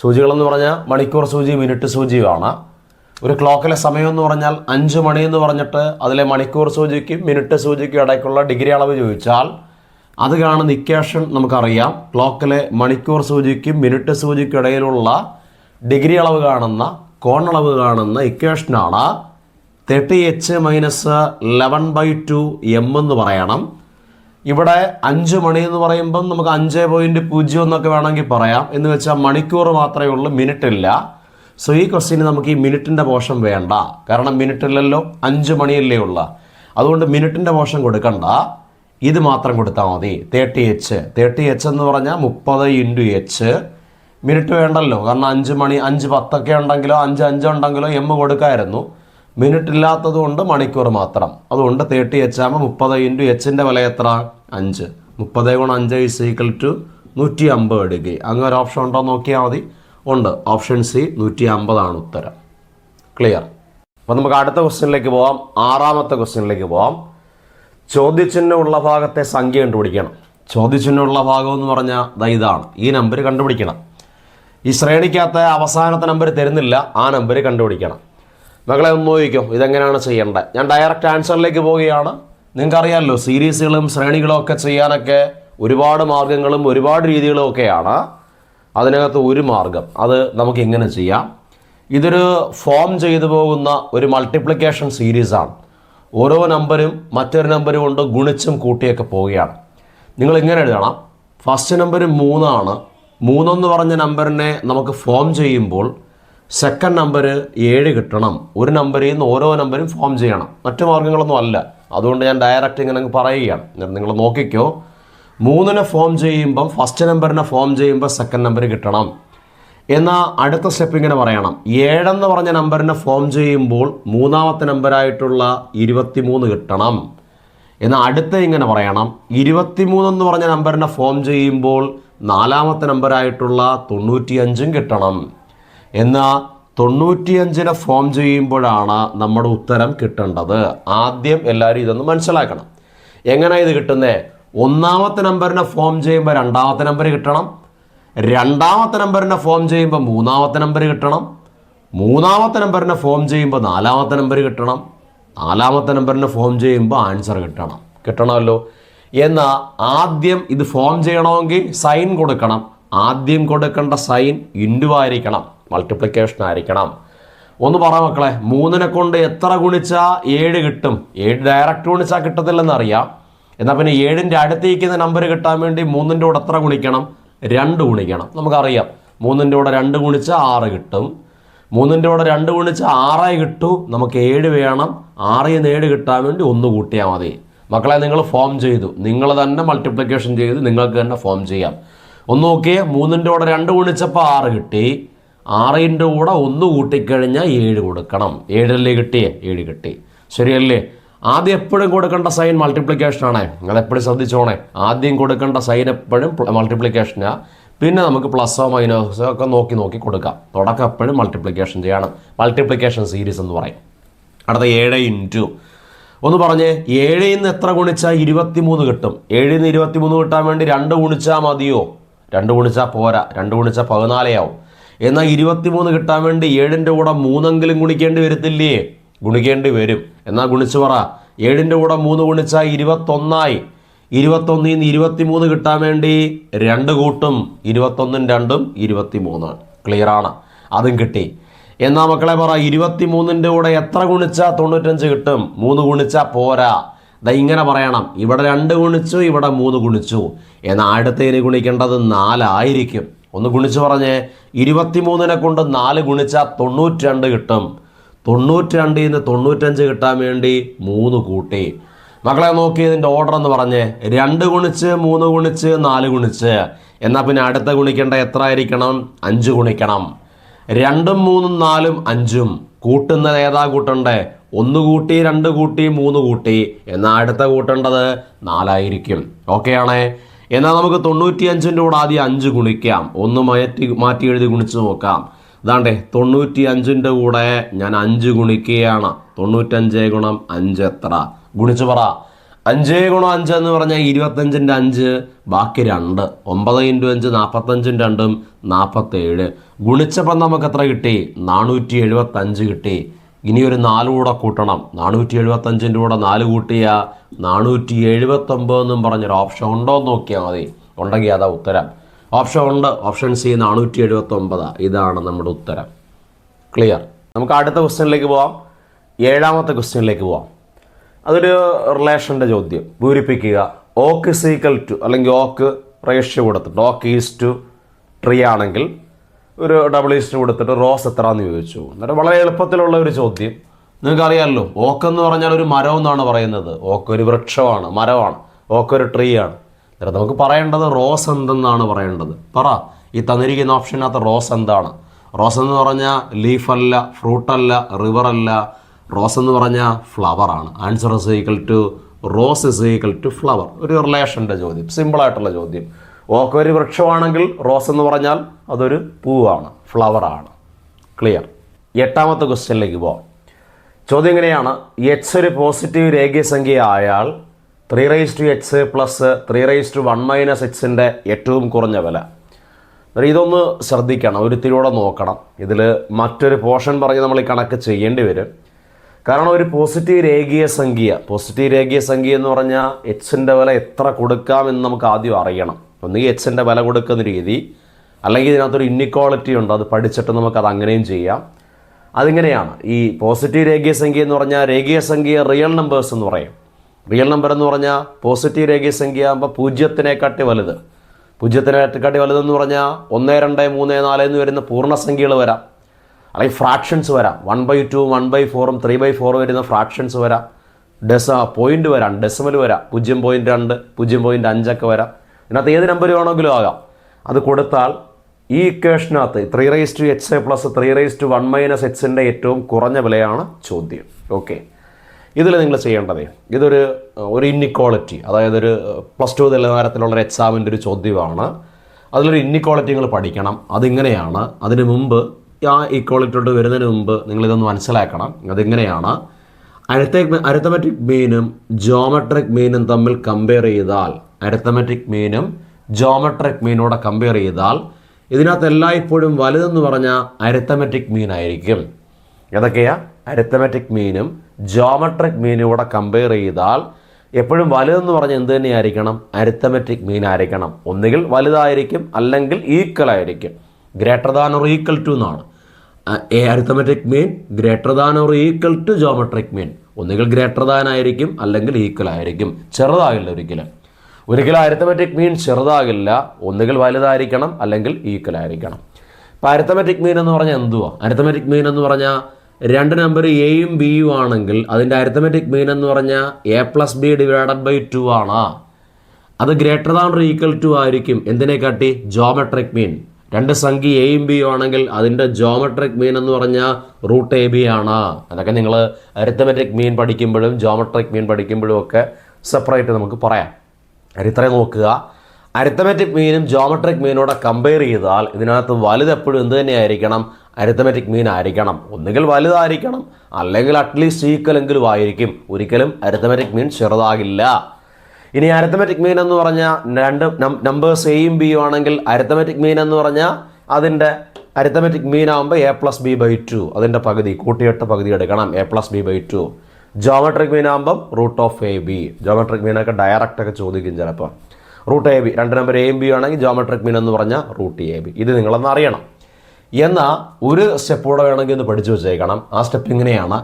സൂചികൾ എന്ന് പറഞ്ഞാൽ മണിക്കൂർ സൂചി മിനിറ്റ് സൂചിയുമാണ്. ഒരു ക്ലോക്കിലെ സമയം എന്ന് പറഞ്ഞാൽ അഞ്ച് മണി എന്ന് പറഞ്ഞിട്ട് അതിലെ മണിക്കൂർ സൂചിക്കും മിനിറ്റ് സൂചിക്കും ഇടയ്ക്കുള്ള ഡിഗ്രി അളവ് ചോദിച്ചാൽ അത് കാണുന്ന ഇക്വേഷൻ നമുക്കറിയാം. ക്ലോക്കിലെ മണിക്കൂർ സൂചിക്കും മിനിറ്റ് സൂചിക്കും ഇടയിലുള്ള ഡിഗ്രി അളവ് കാണുന്ന കോണളവ് കാണുന്ന ഇക്വേഷനാണ് thirty h minus eleven by two m എന്ന് പറയണം. ഇവിടെ അഞ്ച് മണി എന്ന് പറയുമ്പം നമുക്ക് അഞ്ച് പോയിന്റ് പൂജ്യം എന്നൊക്കെ വേണമെങ്കിൽ പറയാം. എന്ന് വെച്ചാൽ മണിക്കൂർ മാത്രമേ ഉള്ളൂ മിനിറ്റ് ഇല്ല. സോ ഈ ക്വസ്റ്റ്യന് നമുക്ക് ഈ മിനിറ്റിന്റെ പോഷം വേണ്ട. കാരണം മിനിറ്റ് ഇല്ലല്ലോ അഞ്ച് മണിയല്ലേ ഉള്ള. അതുകൊണ്ട് മിനിറ്റിന്റെ പോഷം കൊടുക്കണ്ട. ഇത് മാത്രം കൊടുത്താൽ മതി. തേർട്ടി എച്ച് തേർട്ടി എച്ച് എന്ന് പറഞ്ഞാൽ മുപ്പത് ഇന്റു എച്ച് മിനിറ്റ് വേണ്ടല്ലോ. കാരണം അഞ്ച് മണി അഞ്ച് പത്തൊക്കെ ഉണ്ടെങ്കിലോ അഞ്ച് അഞ്ച് ഉണ്ടെങ്കിലോ എം കൊടുക്കായിരുന്നു. മിനിറ്റ് ഇല്ലാത്തത് കൊണ്ട് മണിക്കൂർ മാത്രം. അതുകൊണ്ട് തേർട്ടി എച്ച് ആകുമ്പോൾ മുപ്പത് ഇന്റു എച്ചിന്റെ വില എത്ര? അഞ്ച്. മുപ്പത് ഗുണം അഞ്ച് ഇസ് ഈക്വൽ ടു നൂറ്റി അമ്പത് ഡിഗ്രി. അങ്ങനെ ഒരു ഓപ്ഷൻ ഉണ്ടോ നോക്കിയാൽ മതി. ഉണ്ട്. ഓപ്ഷൻ സി നൂറ്റി അമ്പതാണ് ഉത്തരം. ക്ലിയർ അപ്പോൾ നമുക്ക് അടുത്ത ക്വസ്റ്റ്യനിലേക്ക് പോവാം. ആറാമത്തെ ക്വസ്റ്റ്യനിലേക്ക് പോവാം. ചോദ്യചിഹ്നമുള്ള ഭാഗത്തെ സംഖ്യ കണ്ടുപിടിക്കണം. ചോദ്യചിഹ്നമുള്ള ഭാഗം എന്ന് പറഞ്ഞാൽ ഇതാണ്. ഈ നമ്പർ കണ്ടുപിടിക്കണം. ഈ ശ്രേണിക്കകത്ത് അവസാനത്തെ നമ്പർ തരുന്നില്ല ആ നമ്പർ കണ്ടുപിടിക്കണം. മകളെ ഒന്ന് ചോദിക്കും ഇതെങ്ങനെയാണ് ചെയ്യേണ്ടത്? ഞാൻ ഡയറക്റ്റ് ആൻസറിലേക്ക് പോവുകയാണ്. നിങ്ങൾക്കറിയാമല്ലോ സീരീസുകളും ശ്രേണികളും ഒക്കെ ചെയ്യാനൊക്കെ ഒരുപാട് മാർഗങ്ങളും ഒരുപാട് രീതികളും ഒക്കെയാണ്. അതിനകത്ത് ഒരു മാർഗം അത് നമുക്ക് എങ്ങനെ ചെയ്യാം. ഇതൊരു ഫോം ചെയ്തു പോകുന്ന ഒരു മൾട്ടിപ്ലിക്കേഷൻ സീരീസാണ് ഓരോ നമ്പരും മറ്റൊരു നമ്പരും കൊണ്ട് ഗുണിച്ചും കൂട്ടിയൊക്കെ പോവുകയാണ്. നിങ്ങൾ ഇങ്ങനെ എഴുതണം. ഫസ്റ്റ് നമ്പർ മൂന്നാണ് മൂന്നെന്ന് പറഞ്ഞ നമ്പറിനെ നമുക്ക് ഫോം ചെയ്യുമ്പോൾ സെക്കൻഡ് നമ്പർ ഏഴ് കിട്ടണം. ഒരു നമ്പറിൽ നിന്ന് ഓരോ നമ്പരും ഫോം ചെയ്യണം. മറ്റു മാർഗങ്ങളൊന്നും അല്ല. അതുകൊണ്ട് ഞാൻ ഡയറക്റ്റ് ഇങ്ങനെ പറയുകയാണ്. നിങ്ങൾ നോക്കിക്കോ. മൂന്നിനെ ഫോം ചെയ്യുമ്പം ഫസ്റ്റ് നമ്പറിനെ ഫോം ചെയ്യുമ്പോൾ സെക്കൻഡ് നമ്പർ കിട്ടണം. എന്നാൽ അടുത്ത സ്റ്റെപ്പ് ഇങ്ങനെ പറയണം. ഏഴെന്ന് പറഞ്ഞ നമ്പറിനെ ഫോം ചെയ്യുമ്പോൾ മൂന്നാമത്തെ നമ്പറായിട്ടുള്ള ഇരുപത്തിമൂന്ന് കിട്ടണം. എന്നാൽ അടുത്ത ഇങ്ങനെ പറയണം. ഇരുപത്തിമൂന്നെന്ന് പറഞ്ഞ നമ്പറിനെ ഫോം ചെയ്യുമ്പോൾ നാലാമത്തെ നമ്പറായിട്ടുള്ള തൊണ്ണൂറ്റിയഞ്ചും കിട്ടണം. എന്നാൽ തൊണ്ണൂറ്റിയഞ്ചിനെ ഫോം ചെയ്യുമ്പോഴാണ് നമ്മുടെ ഉത്തരം കിട്ടേണ്ടത്. ആദ്യം എല്ലാവരും ഇതൊന്ന് മനസ്സിലാക്കണം. എങ്ങനെ ഇത് കിട്ടുന്നത് ഒന്നാമത്തെ നമ്പറിനെ ഫോം ചെയ്യുമ്പോൾ രണ്ടാമത്തെ നമ്പർ കിട്ടണം. രണ്ടാമത്തെ നമ്പറിനെ ഫോം ചെയ്യുമ്പോൾ മൂന്നാമത്തെ നമ്പർ കിട്ടണം. മൂന്നാമത്തെ നമ്പറിനെ ഫോം ചെയ്യുമ്പോൾ നാലാമത്തെ നമ്പർ കിട്ടണം. നാലാമത്തെ നമ്പറിനെ ഫോം ചെയ്യുമ്പോൾ ആൻസർ കിട്ടണം. കിട്ടണമല്ലോ. എന്നാൽ ആദ്യം ഇത് ഫോം ചെയ്യണമെങ്കിൽ സൈൻ കൊടുക്കണം. ആദ്യം കൊടുക്കേണ്ട സൈൻ ഇൻഡു ആയിരിക്കണം മൾട്ടിപ്ലിക്കേഷൻ ആയിരിക്കണം. ഒന്ന് പറ മക്കളെ മൂന്നിനെ കൊണ്ട് എത്ര ഗുണിച്ചാൽ ഏഴ് കിട്ടും? ഏഴ് ഡയറക്റ്റ് ഗുണിച്ചാൽ കിട്ടത്തില്ലെന്ന് അറിയാം. എന്നാൽ പിന്നെ ഏഴിന്റെ അടുത്തേക്കുന്ന നമ്പർ കിട്ടാൻ വേണ്ടി മൂന്നിന്റെ കൂടെ എത്ര ഗുണിക്കണം? രണ്ട് ഗുണിക്കണം. നമുക്കറിയാം. മൂന്നിന്റെ കൂടെ രണ്ട് ഗുണിച്ചാൽ ആറ് കിട്ടും. മൂന്നിന്റെ കൂടെ രണ്ട് ഗുണിച്ചാൽ ആറായി കിട്ടൂ. നമുക്ക് ഏഴ് വേണം. ആറിൽ നിന്ന് ഏഴ് കിട്ടാൻ വേണ്ടി ഒന്ന് കൂട്ടിയാൽ മതി. മക്കളെ നിങ്ങൾ ഫോം ചെയ്തു. നിങ്ങൾ തന്നെ മൾട്ടിപ്ലിക്കേഷൻ ചെയ്ത് നിങ്ങൾക്ക് തന്നെ ഫോം ചെയ്യാം. ഒന്ന് നോക്കിയേ മൂന്നിന്റെ കൂടെ രണ്ട് ഗുണിച്ചപ്പോൾ ആറ് കിട്ടി. ആറിന്റെ കൂടെ ഒന്ന് കൂട്ടിക്കഴിഞ്ഞാൽ ഏഴ് കൊടുക്കണം. ഏഴല്ലേ കിട്ടിയേ? ഏഴ് കിട്ടി. ശരിയല്ലേ? ആദ്യം എപ്പോഴും കൊടുക്കേണ്ട സൈൻ മൾട്ടിപ്ലിക്കേഷൻ ആണ്. നിങ്ങൾ എപ്പോഴും ശ്രദ്ധിച്ചോണേ. ആദ്യം കൊടുക്കേണ്ട സൈൻ എപ്പോഴും മൾട്ടിപ്ലിക്കേഷനാണ് പിന്നെ നമുക്ക് പ്ലസ്സോ മൈനസോ ഒക്കെ നോക്കി നോക്കി കൊടുക്കാം. തുടക്കം എപ്പോഴും മൾട്ടിപ്ലിക്കേഷൻ ചെയ്യണം. മൾട്ടിപ്ലിക്കേഷൻ സീരീസ് എന്ന് പറയും. അടുത്ത ഏഴ് ഇന്റു ഒന്ന് പറഞ്ഞേ ഏഴിൽ നിന്ന് എത്ര ഗുണിച്ചാൽ ഇരുപത്തിമൂന്ന് കിട്ടും? ഏഴിൽ നിന്ന് ഇരുപത്തിമൂന്ന് കിട്ടാൻ വേണ്ടി രണ്ട് ഗുണിച്ചാൽ മതിയോ? രണ്ട് ഗുണിച്ചാൽ പോരാ. രണ്ട് ഗുണിച്ചാൽ പതിനാലയാവും. എന്നാൽ ഇരുപത്തിമൂന്ന് കിട്ടാൻ വേണ്ടി ഏഴിന്റെ കൂടെ മൂന്നെങ്കിലും ഗുണിക്കേണ്ടി വരത്തില്ലേ? ഗുണിക്കേണ്ടി വരും. എന്നാൽ ഗുണിച്ചു പറ. ഏഴിന്റെ കൂടെ മൂന്ന് ഗുണിച്ചാൽ ഇരുപത്തൊന്നായി. ഇരുപത്തൊന്നിൽ നിന്ന് ഇരുപത്തിമൂന്ന് കിട്ടാൻ വേണ്ടി രണ്ട് കൂട്ടും. ഇരുപത്തൊന്നും രണ്ടും ഇരുപത്തിമൂന്ന് ക്ലിയർ ആണ്. അതും കിട്ടി. എന്നാ മക്കളെ പറ ഇരുപത്തിമൂന്നിന്റെ കൂടെ എത്ര ഗുണിച്ചാൽ തൊണ്ണൂറ്റഞ്ച് കിട്ടും? മൂന്ന് ഗുണിച്ചാൽ പോരാ. ദാ ഇങ്ങനെ പറയണം. ഇവിടെ രണ്ട് ഗുണിച്ചു ഇവിടെ മൂന്ന് ഗുണിച്ചു. എന്നാൽ അടുത്തതിന് ഗുണിക്കേണ്ടത് നാലായിരിക്കും. ഒന്ന് ഗുണിച്ചു പറഞ്ഞേ ഇരുപത്തിമൂന്നിനെ കൊണ്ട് നാല് ഗുണിച്ചാൽ തൊണ്ണൂറ്റി രണ്ട് കിട്ടും. തൊണ്ണൂറ്റി രണ്ടിൽ നിന്ന് തൊണ്ണൂറ്റഞ്ച് കിട്ടാൻ വേണ്ടി മൂന്ന് കൂട്ടി. മക്കളെ നോക്കി ഇതിന്റെ ഓർഡർ എന്ന് പറഞ്ഞേ രണ്ട് ഗുണിച്ച് മൂന്ന് ഗുണിച്ച് നാല് ഗുണിച്ച്. എന്നാൽ പിന്നെ അടുത്ത ഗുണിക്കേണ്ട എത്ര ആയിരിക്കണം? അഞ്ച് ഗുണിക്കണം. രണ്ടും മൂന്നും നാലും അഞ്ചും കൂട്ടുന്നത് ഏതാ കൂട്ടണ്ടേ ഒന്ന് കൂട്ടി രണ്ട് കൂട്ടി മൂന്ന് കൂട്ടി. എന്നാൽ അടുത്ത കൂട്ടേണ്ടത് നാലായിരിക്കും. ഓക്കെ ആണേ? എന്നാൽ നമുക്ക് തൊണ്ണൂറ്റി അഞ്ചിന്റെ കൂടെ ആദ്യം അഞ്ച് ഗുണിക്കാം. ഒന്ന് മാറ്റി മാറ്റി എഴുതി ഗുണിച്ച് നോക്കാം. ഇതാണ്ടേ തൊണ്ണൂറ്റി അഞ്ചിന്റെ കൂടെ ഞാൻ അഞ്ച് ഗുണിക്കുകയാണ്. തൊണ്ണൂറ്റഞ്ച് ഗുണം അഞ്ച് എത്ര? ഗുണിച്ചു പറ. അഞ്ച് ഗുണം അഞ്ച് എന്ന് പറഞ്ഞാൽ ഇരുപത്തഞ്ചിന്റെ അഞ്ച് ബാക്കി രണ്ട്. ഒമ്പത് ഇന്റു അഞ്ച് നാൽപ്പത്തഞ്ചും രണ്ടും നാൽപ്പത്തേഴ് ഗുണിച്ചപ്പം നമുക്ക് എത്ര കിട്ടി? നാനൂറ്റി എഴുപത്തഞ്ച് കിട്ടി. ഇനി ഒരു നാല് കൂടെ കൂട്ടണം. നാനൂറ്റി എഴുപത്തഞ്ചിന്റെ കൂടെ നാല് കൂട്ടിയ നാനൂറ്റി എഴുപത്തൊമ്പത് എന്നും പറഞ്ഞൊരു ഓപ്ഷൻ ഉണ്ടോ എന്ന് നോക്കിയാൽ മതി. ഉണ്ടെങ്കിൽ അതാ ഉത്തരം. ഓപ്ഷൻ ഉണ്ട്. ഓപ്ഷൻ സി നാനൂറ്റി എഴുപത്തൊമ്പത്. ഇതാണ് നമ്മുടെ ഉത്തരം. ക്ലിയർ നമുക്ക് അടുത്ത ക്വസ്റ്റ്യനിലേക്ക് പോവാം. ഏഴാമത്തെ ക്വസ്റ്റ്യനിലേക്ക് പോവാം. അതൊരു റിലേഷന്റെ ചോദ്യം. പൂരിപ്പിക്കുക ഓക്ക് സീക്കൽ ടു അല്ലെങ്കിൽ ഓക്ക് റേഷ്യോ കൊടുത്തിട്ട് ഓക്ക് ഈസ് ടു ട്രീ ആണെങ്കിൽ ഒരു ഡബിൾ ഈസ്റ്റ് കൊടുത്തിട്ട് റോസ് എത്രയാന്ന് ചോദിച്ചു. എന്നിട്ട് വളരെ എളുപ്പത്തിലുള്ള ഒരു ചോദ്യം. നിങ്ങൾക്കറിയാമല്ലോ ഓക്ക് എന്ന് പറഞ്ഞാൽ ഒരു മരം എന്നാണ് പറയുന്നത്. ഓക്ക് ഒരു വൃക്ഷമാണ് മരമാണ്. ഓക്ക് ഒരു ട്രീ ആണ്. എന്നിട്ട് നമുക്ക് പറയേണ്ടത് റോസ് എന്തെന്നാണ് പറയേണ്ടത്. പറ ഈ തന്നിരിക്കുന്ന ഓപ്ഷനകത്ത് റോസ് എന്താണ്? റോസ് എന്ന് പറഞ്ഞാൽ ലീഫല്ല ഫ്രൂട്ടല്ല റിവറല്ല റോസ് എന്ന് പറഞ്ഞാൽ ഫ്ലവർ ആണ്. Answer is equal to rose is equal to flower ഒരു റിലേഷന്റെ ചോദ്യം സിമ്പിളായിട്ടുള്ള ചോദ്യം. ഓക്കെ ഒരു വൃക്ഷമാണെങ്കിൽ റോസ് എന്ന് പറഞ്ഞാൽ അതൊരു പൂവാണ് ഫ്ലവറാണ് ക്ലിയർ എട്ടാമത്തെ ക്വസ്റ്റ്യനിലേക്ക് പോവാം. ചോദ്യം എങ്ങനെയാണ് എച്ച് ഒരു പോസിറ്റീവ് രേഖീയ സംഖ്യ ആയാൽ three raise to h plus three raise to one minus എക്സിന്റെ ഏറ്റവും കുറഞ്ഞ വില. ഇതൊന്ന് ശ്രദ്ധിക്കണം ഒരു നോക്കണം. ഇതിൽ മറ്റൊരു പോർഷൻ പറഞ്ഞ് നമ്മൾ ഈ കണക്ക് ചെയ്യേണ്ടി വരും. കാരണം ഒരു പോസിറ്റീവ് രേഖീയ സംഖ്യ. പോസിറ്റീവ് രേഖീയ സംഖ്യ എന്ന് പറഞ്ഞാൽ എച്ചിന്റെ വില എത്ര കൊടുക്കാമെന്ന് നമുക്ക് ആദ്യം അറിയണം. ഒന്നുകിൽ എച്ചിന്റെ വില കൊടുക്കുന്ന രീതി അല്ലെങ്കിൽ ഇതിനകത്തൊരു ഇന്നിക്വാളിറ്റി ഉണ്ട് അത് പഠിച്ചിട്ട് നമുക്ക് അത് അങ്ങനെയും ചെയ്യാം. അതിങ്ങനെയാണ്. ഈ പോസിറ്റീവ് രേഖീയ സംഖ്യ എന്ന് പറഞ്ഞാൽ രേഖീയ സംഖ്യ റിയൽ നമ്പേഴ്സ് എന്ന് പറയും. റിയൽ നമ്പർ എന്ന് പറഞ്ഞാൽ പോസിറ്റീവ് രേഖീയ സംഖ്യ ആകുമ്പോൾ പൂജ്യത്തിനെക്കാട്ടി വലുത്. പൂജ്യത്തിനെക്കാട്ടി വലുതെന്ന് പറഞ്ഞാൽ ഒന്ന് രണ്ട് മൂന്ന് നാല് എന്ന് വരുന്ന പൂർണസംഖ്യകൾ വരാം. അല്ലെങ്കിൽ ഫ്രാക്ഷൻസ് വരാം. One by two one by ഫോറും ത്രീ ബൈ ഫോറും വരുന്ന ഫ്രാക്ഷൻസ് വരാം. ഡെസ പോയിന്റ് വരാം. ഡെസിമൽ വരാം. പൂജ്യം പോയിന്റ് രണ്ട് പൂജ്യം പോയിന്റ് അഞ്ചൊക്കെ വരാം. ഇതിനകത്ത് ഏത് നമ്പർ വേണമെങ്കിലും ആകാം. അത് കൊടുത്താൽ ഈ ഇക്വേഷനകത്ത് three raise to h plus three raise to one minus എച്ചിന്റെ ഏറ്റവും കുറഞ്ഞ വിലയാണ് ചോദ്യം. ഓക്കെ ഇതിൽ നിങ്ങൾ ചെയ്യേണ്ടത് ഇതൊരു ഒരു ഇന്നിക്വാളിറ്റി അതായത് ഒരു പ്ലസ് ടു നിലവാരത്തിലുള്ള ഒരു എക്സാമിന്റെ ഒരു ചോദ്യമാണ്. അതിലൊരു ഇന്നിക്വാളിറ്റി നിങ്ങൾ പഠിക്കണം. അതിങ്ങനെയാണ്. അതിന് മുമ്പ് ആ ഇക്വാളിറ്റിയോട് വരുന്നതിന് മുമ്പ് നിങ്ങളിതൊന്ന് മനസ്സിലാക്കണം. അതിങ്ങനെയാണ്? അരിത്തേ അരിത്തമെറ്റിക് മീനും ജോമെട്രിക് മീനും തമ്മിൽ കമ്പയർ ചെയ്താൽ അരിത്തമെറ്റിക് മീനും ജോമെട്രിക് മീനോടെ കമ്പയർ ചെയ്താൽ ഇതിനകത്ത് എല്ലായ്പ്പോഴും വലുതെന്ന് പറഞ്ഞാൽ അരിത്തമെറ്റിക് മീനായിരിക്കും ഏതൊക്കെയാ? അരിത്തമെറ്റിക് മീനും ജോമെട്രിക് മീനും കൂടെ കമ്പയർ ചെയ്താൽ എപ്പോഴും വലുതെന്ന് പറഞ്ഞാൽ എന്ത് തന്നെയായിരിക്കണം? അരിത്തമെറ്റിക് മീനായിരിക്കണം ഒന്നുകിൽ വലുതായിരിക്കും അല്ലെങ്കിൽ ഈക്വൽ ആയിരിക്കും. Greater than or equal to എന്നാണ്. A arithmetic mean greater than or equal to geometric mean. ഒന്നുകിൽ ഗ്രേറ്റർ ദാൻ ആയിരിക്കും അല്ലെങ്കിൽ ഈക്വൽ ആയിരിക്കും. ചെറുതാകില്ല ഒരിക്കലും. ഒരിക്കലും അരിത്തമെറ്റിക് മീൻ ചെറുതാകില്ല ഒന്നുകിൽ വലുതായിരിക്കണം അല്ലെങ്കിൽ ഈക്വൽ ആയിരിക്കണം. ഇപ്പോൾ അരിത്തമെറ്റിക് മീൻ എന്ന് പറഞ്ഞാൽ എന്തുവാ? അരിത്തമെറ്റിക് മീൻ എന്ന് പറഞ്ഞാൽ രണ്ട് നമ്പർ എയും ബിയും ആണെങ്കിൽ അതിന്റെ അരിത്തമെറ്റിക് മീൻ എന്ന് പറഞ്ഞാൽ a plus b divided by two ആണ്? അത് ഗ്രേറ്റർ ദാൻ ഈക്വൽ ടു ആയിരിക്കും. എന്തിനെ കാട്ടി? Geometric mean. രണ്ട് സംഖ്യ എയും ബിയും ആണെങ്കിൽ അതിന്റെ ജോമെട്രിക് മീൻ എന്ന് പറഞ്ഞാൽ റൂട്ട് എ ബി ആണ്. അതൊക്കെ നിങ്ങൾ അരിത്തമെറ്റിക് മീൻ പഠിക്കുമ്പോഴും ജോമെട്രിക് മീൻ പഠിക്കുമ്പോഴും ഒക്കെ സെപ്പറേറ്റ് നമുക്ക് പറയാം. അരിത്രയും നോക്കുക. അരിത്തമെറ്റിക് മീനും ജോമെട്രിക് മീനോടെ കമ്പയർ ചെയ്താൽ ഇതിനകത്ത് വലുത് എപ്പോഴും എന്ത് തന്നെയായിരിക്കണം? അരിത്തമെറ്റിക് മീൻ ആയിരിക്കണം. ഒന്നുകിൽ വലുതായിരിക്കണം. അല്ലെങ്കിൽ അറ്റ്ലീസ്റ്റ് ഈക്വൽ എങ്കിലും ആയിരിക്കും. ഒരിക്കലും അരിത്തമെറ്റിക് മീൻ ചെറുതാകില്ല. ഇനി അരത്തമെറ്റിക് മീൻ എന്ന് പറഞ്ഞാൽ രണ്ട് നമ്പേഴ്സ് എയും ബിയും ആണെങ്കിൽ അരത്തമെറ്റിക് മീൻ എന്ന് പറഞ്ഞാൽ അതിന്റെ അരത്തമെറ്റിക് മീൻ ആകുമ്പോൾ a plus b by two അതിന്റെ പകുതി കൂട്ടിയിട്ട് പകുതി എടുക്കണം. A plus b by two geometric mean ആകുമ്പം root of a b geometric മീനൊക്കെ ഡയറക്റ്റ് ഒക്കെ ചോദിക്കും ചിലപ്പോൾ റൂട്ട് എ ബി രണ്ട് നമ്പർ എയും ബി ആണെങ്കിൽ ജോമെട്രിക് മീൻ എന്ന് പറഞ്ഞാൽ റൂട്ട് എ ബി ഇത് നിങ്ങളൊന്ന് അറിയണം. എന്നാൽ ഒരു സ്റ്റെപ്പ് കൂടെ വേണമെങ്കിൽ ഒന്ന് പഠിച്ചു വെച്ചേക്കണം. ആ സ്റ്റെപ്പ് ഇങ്ങനെയാണ്.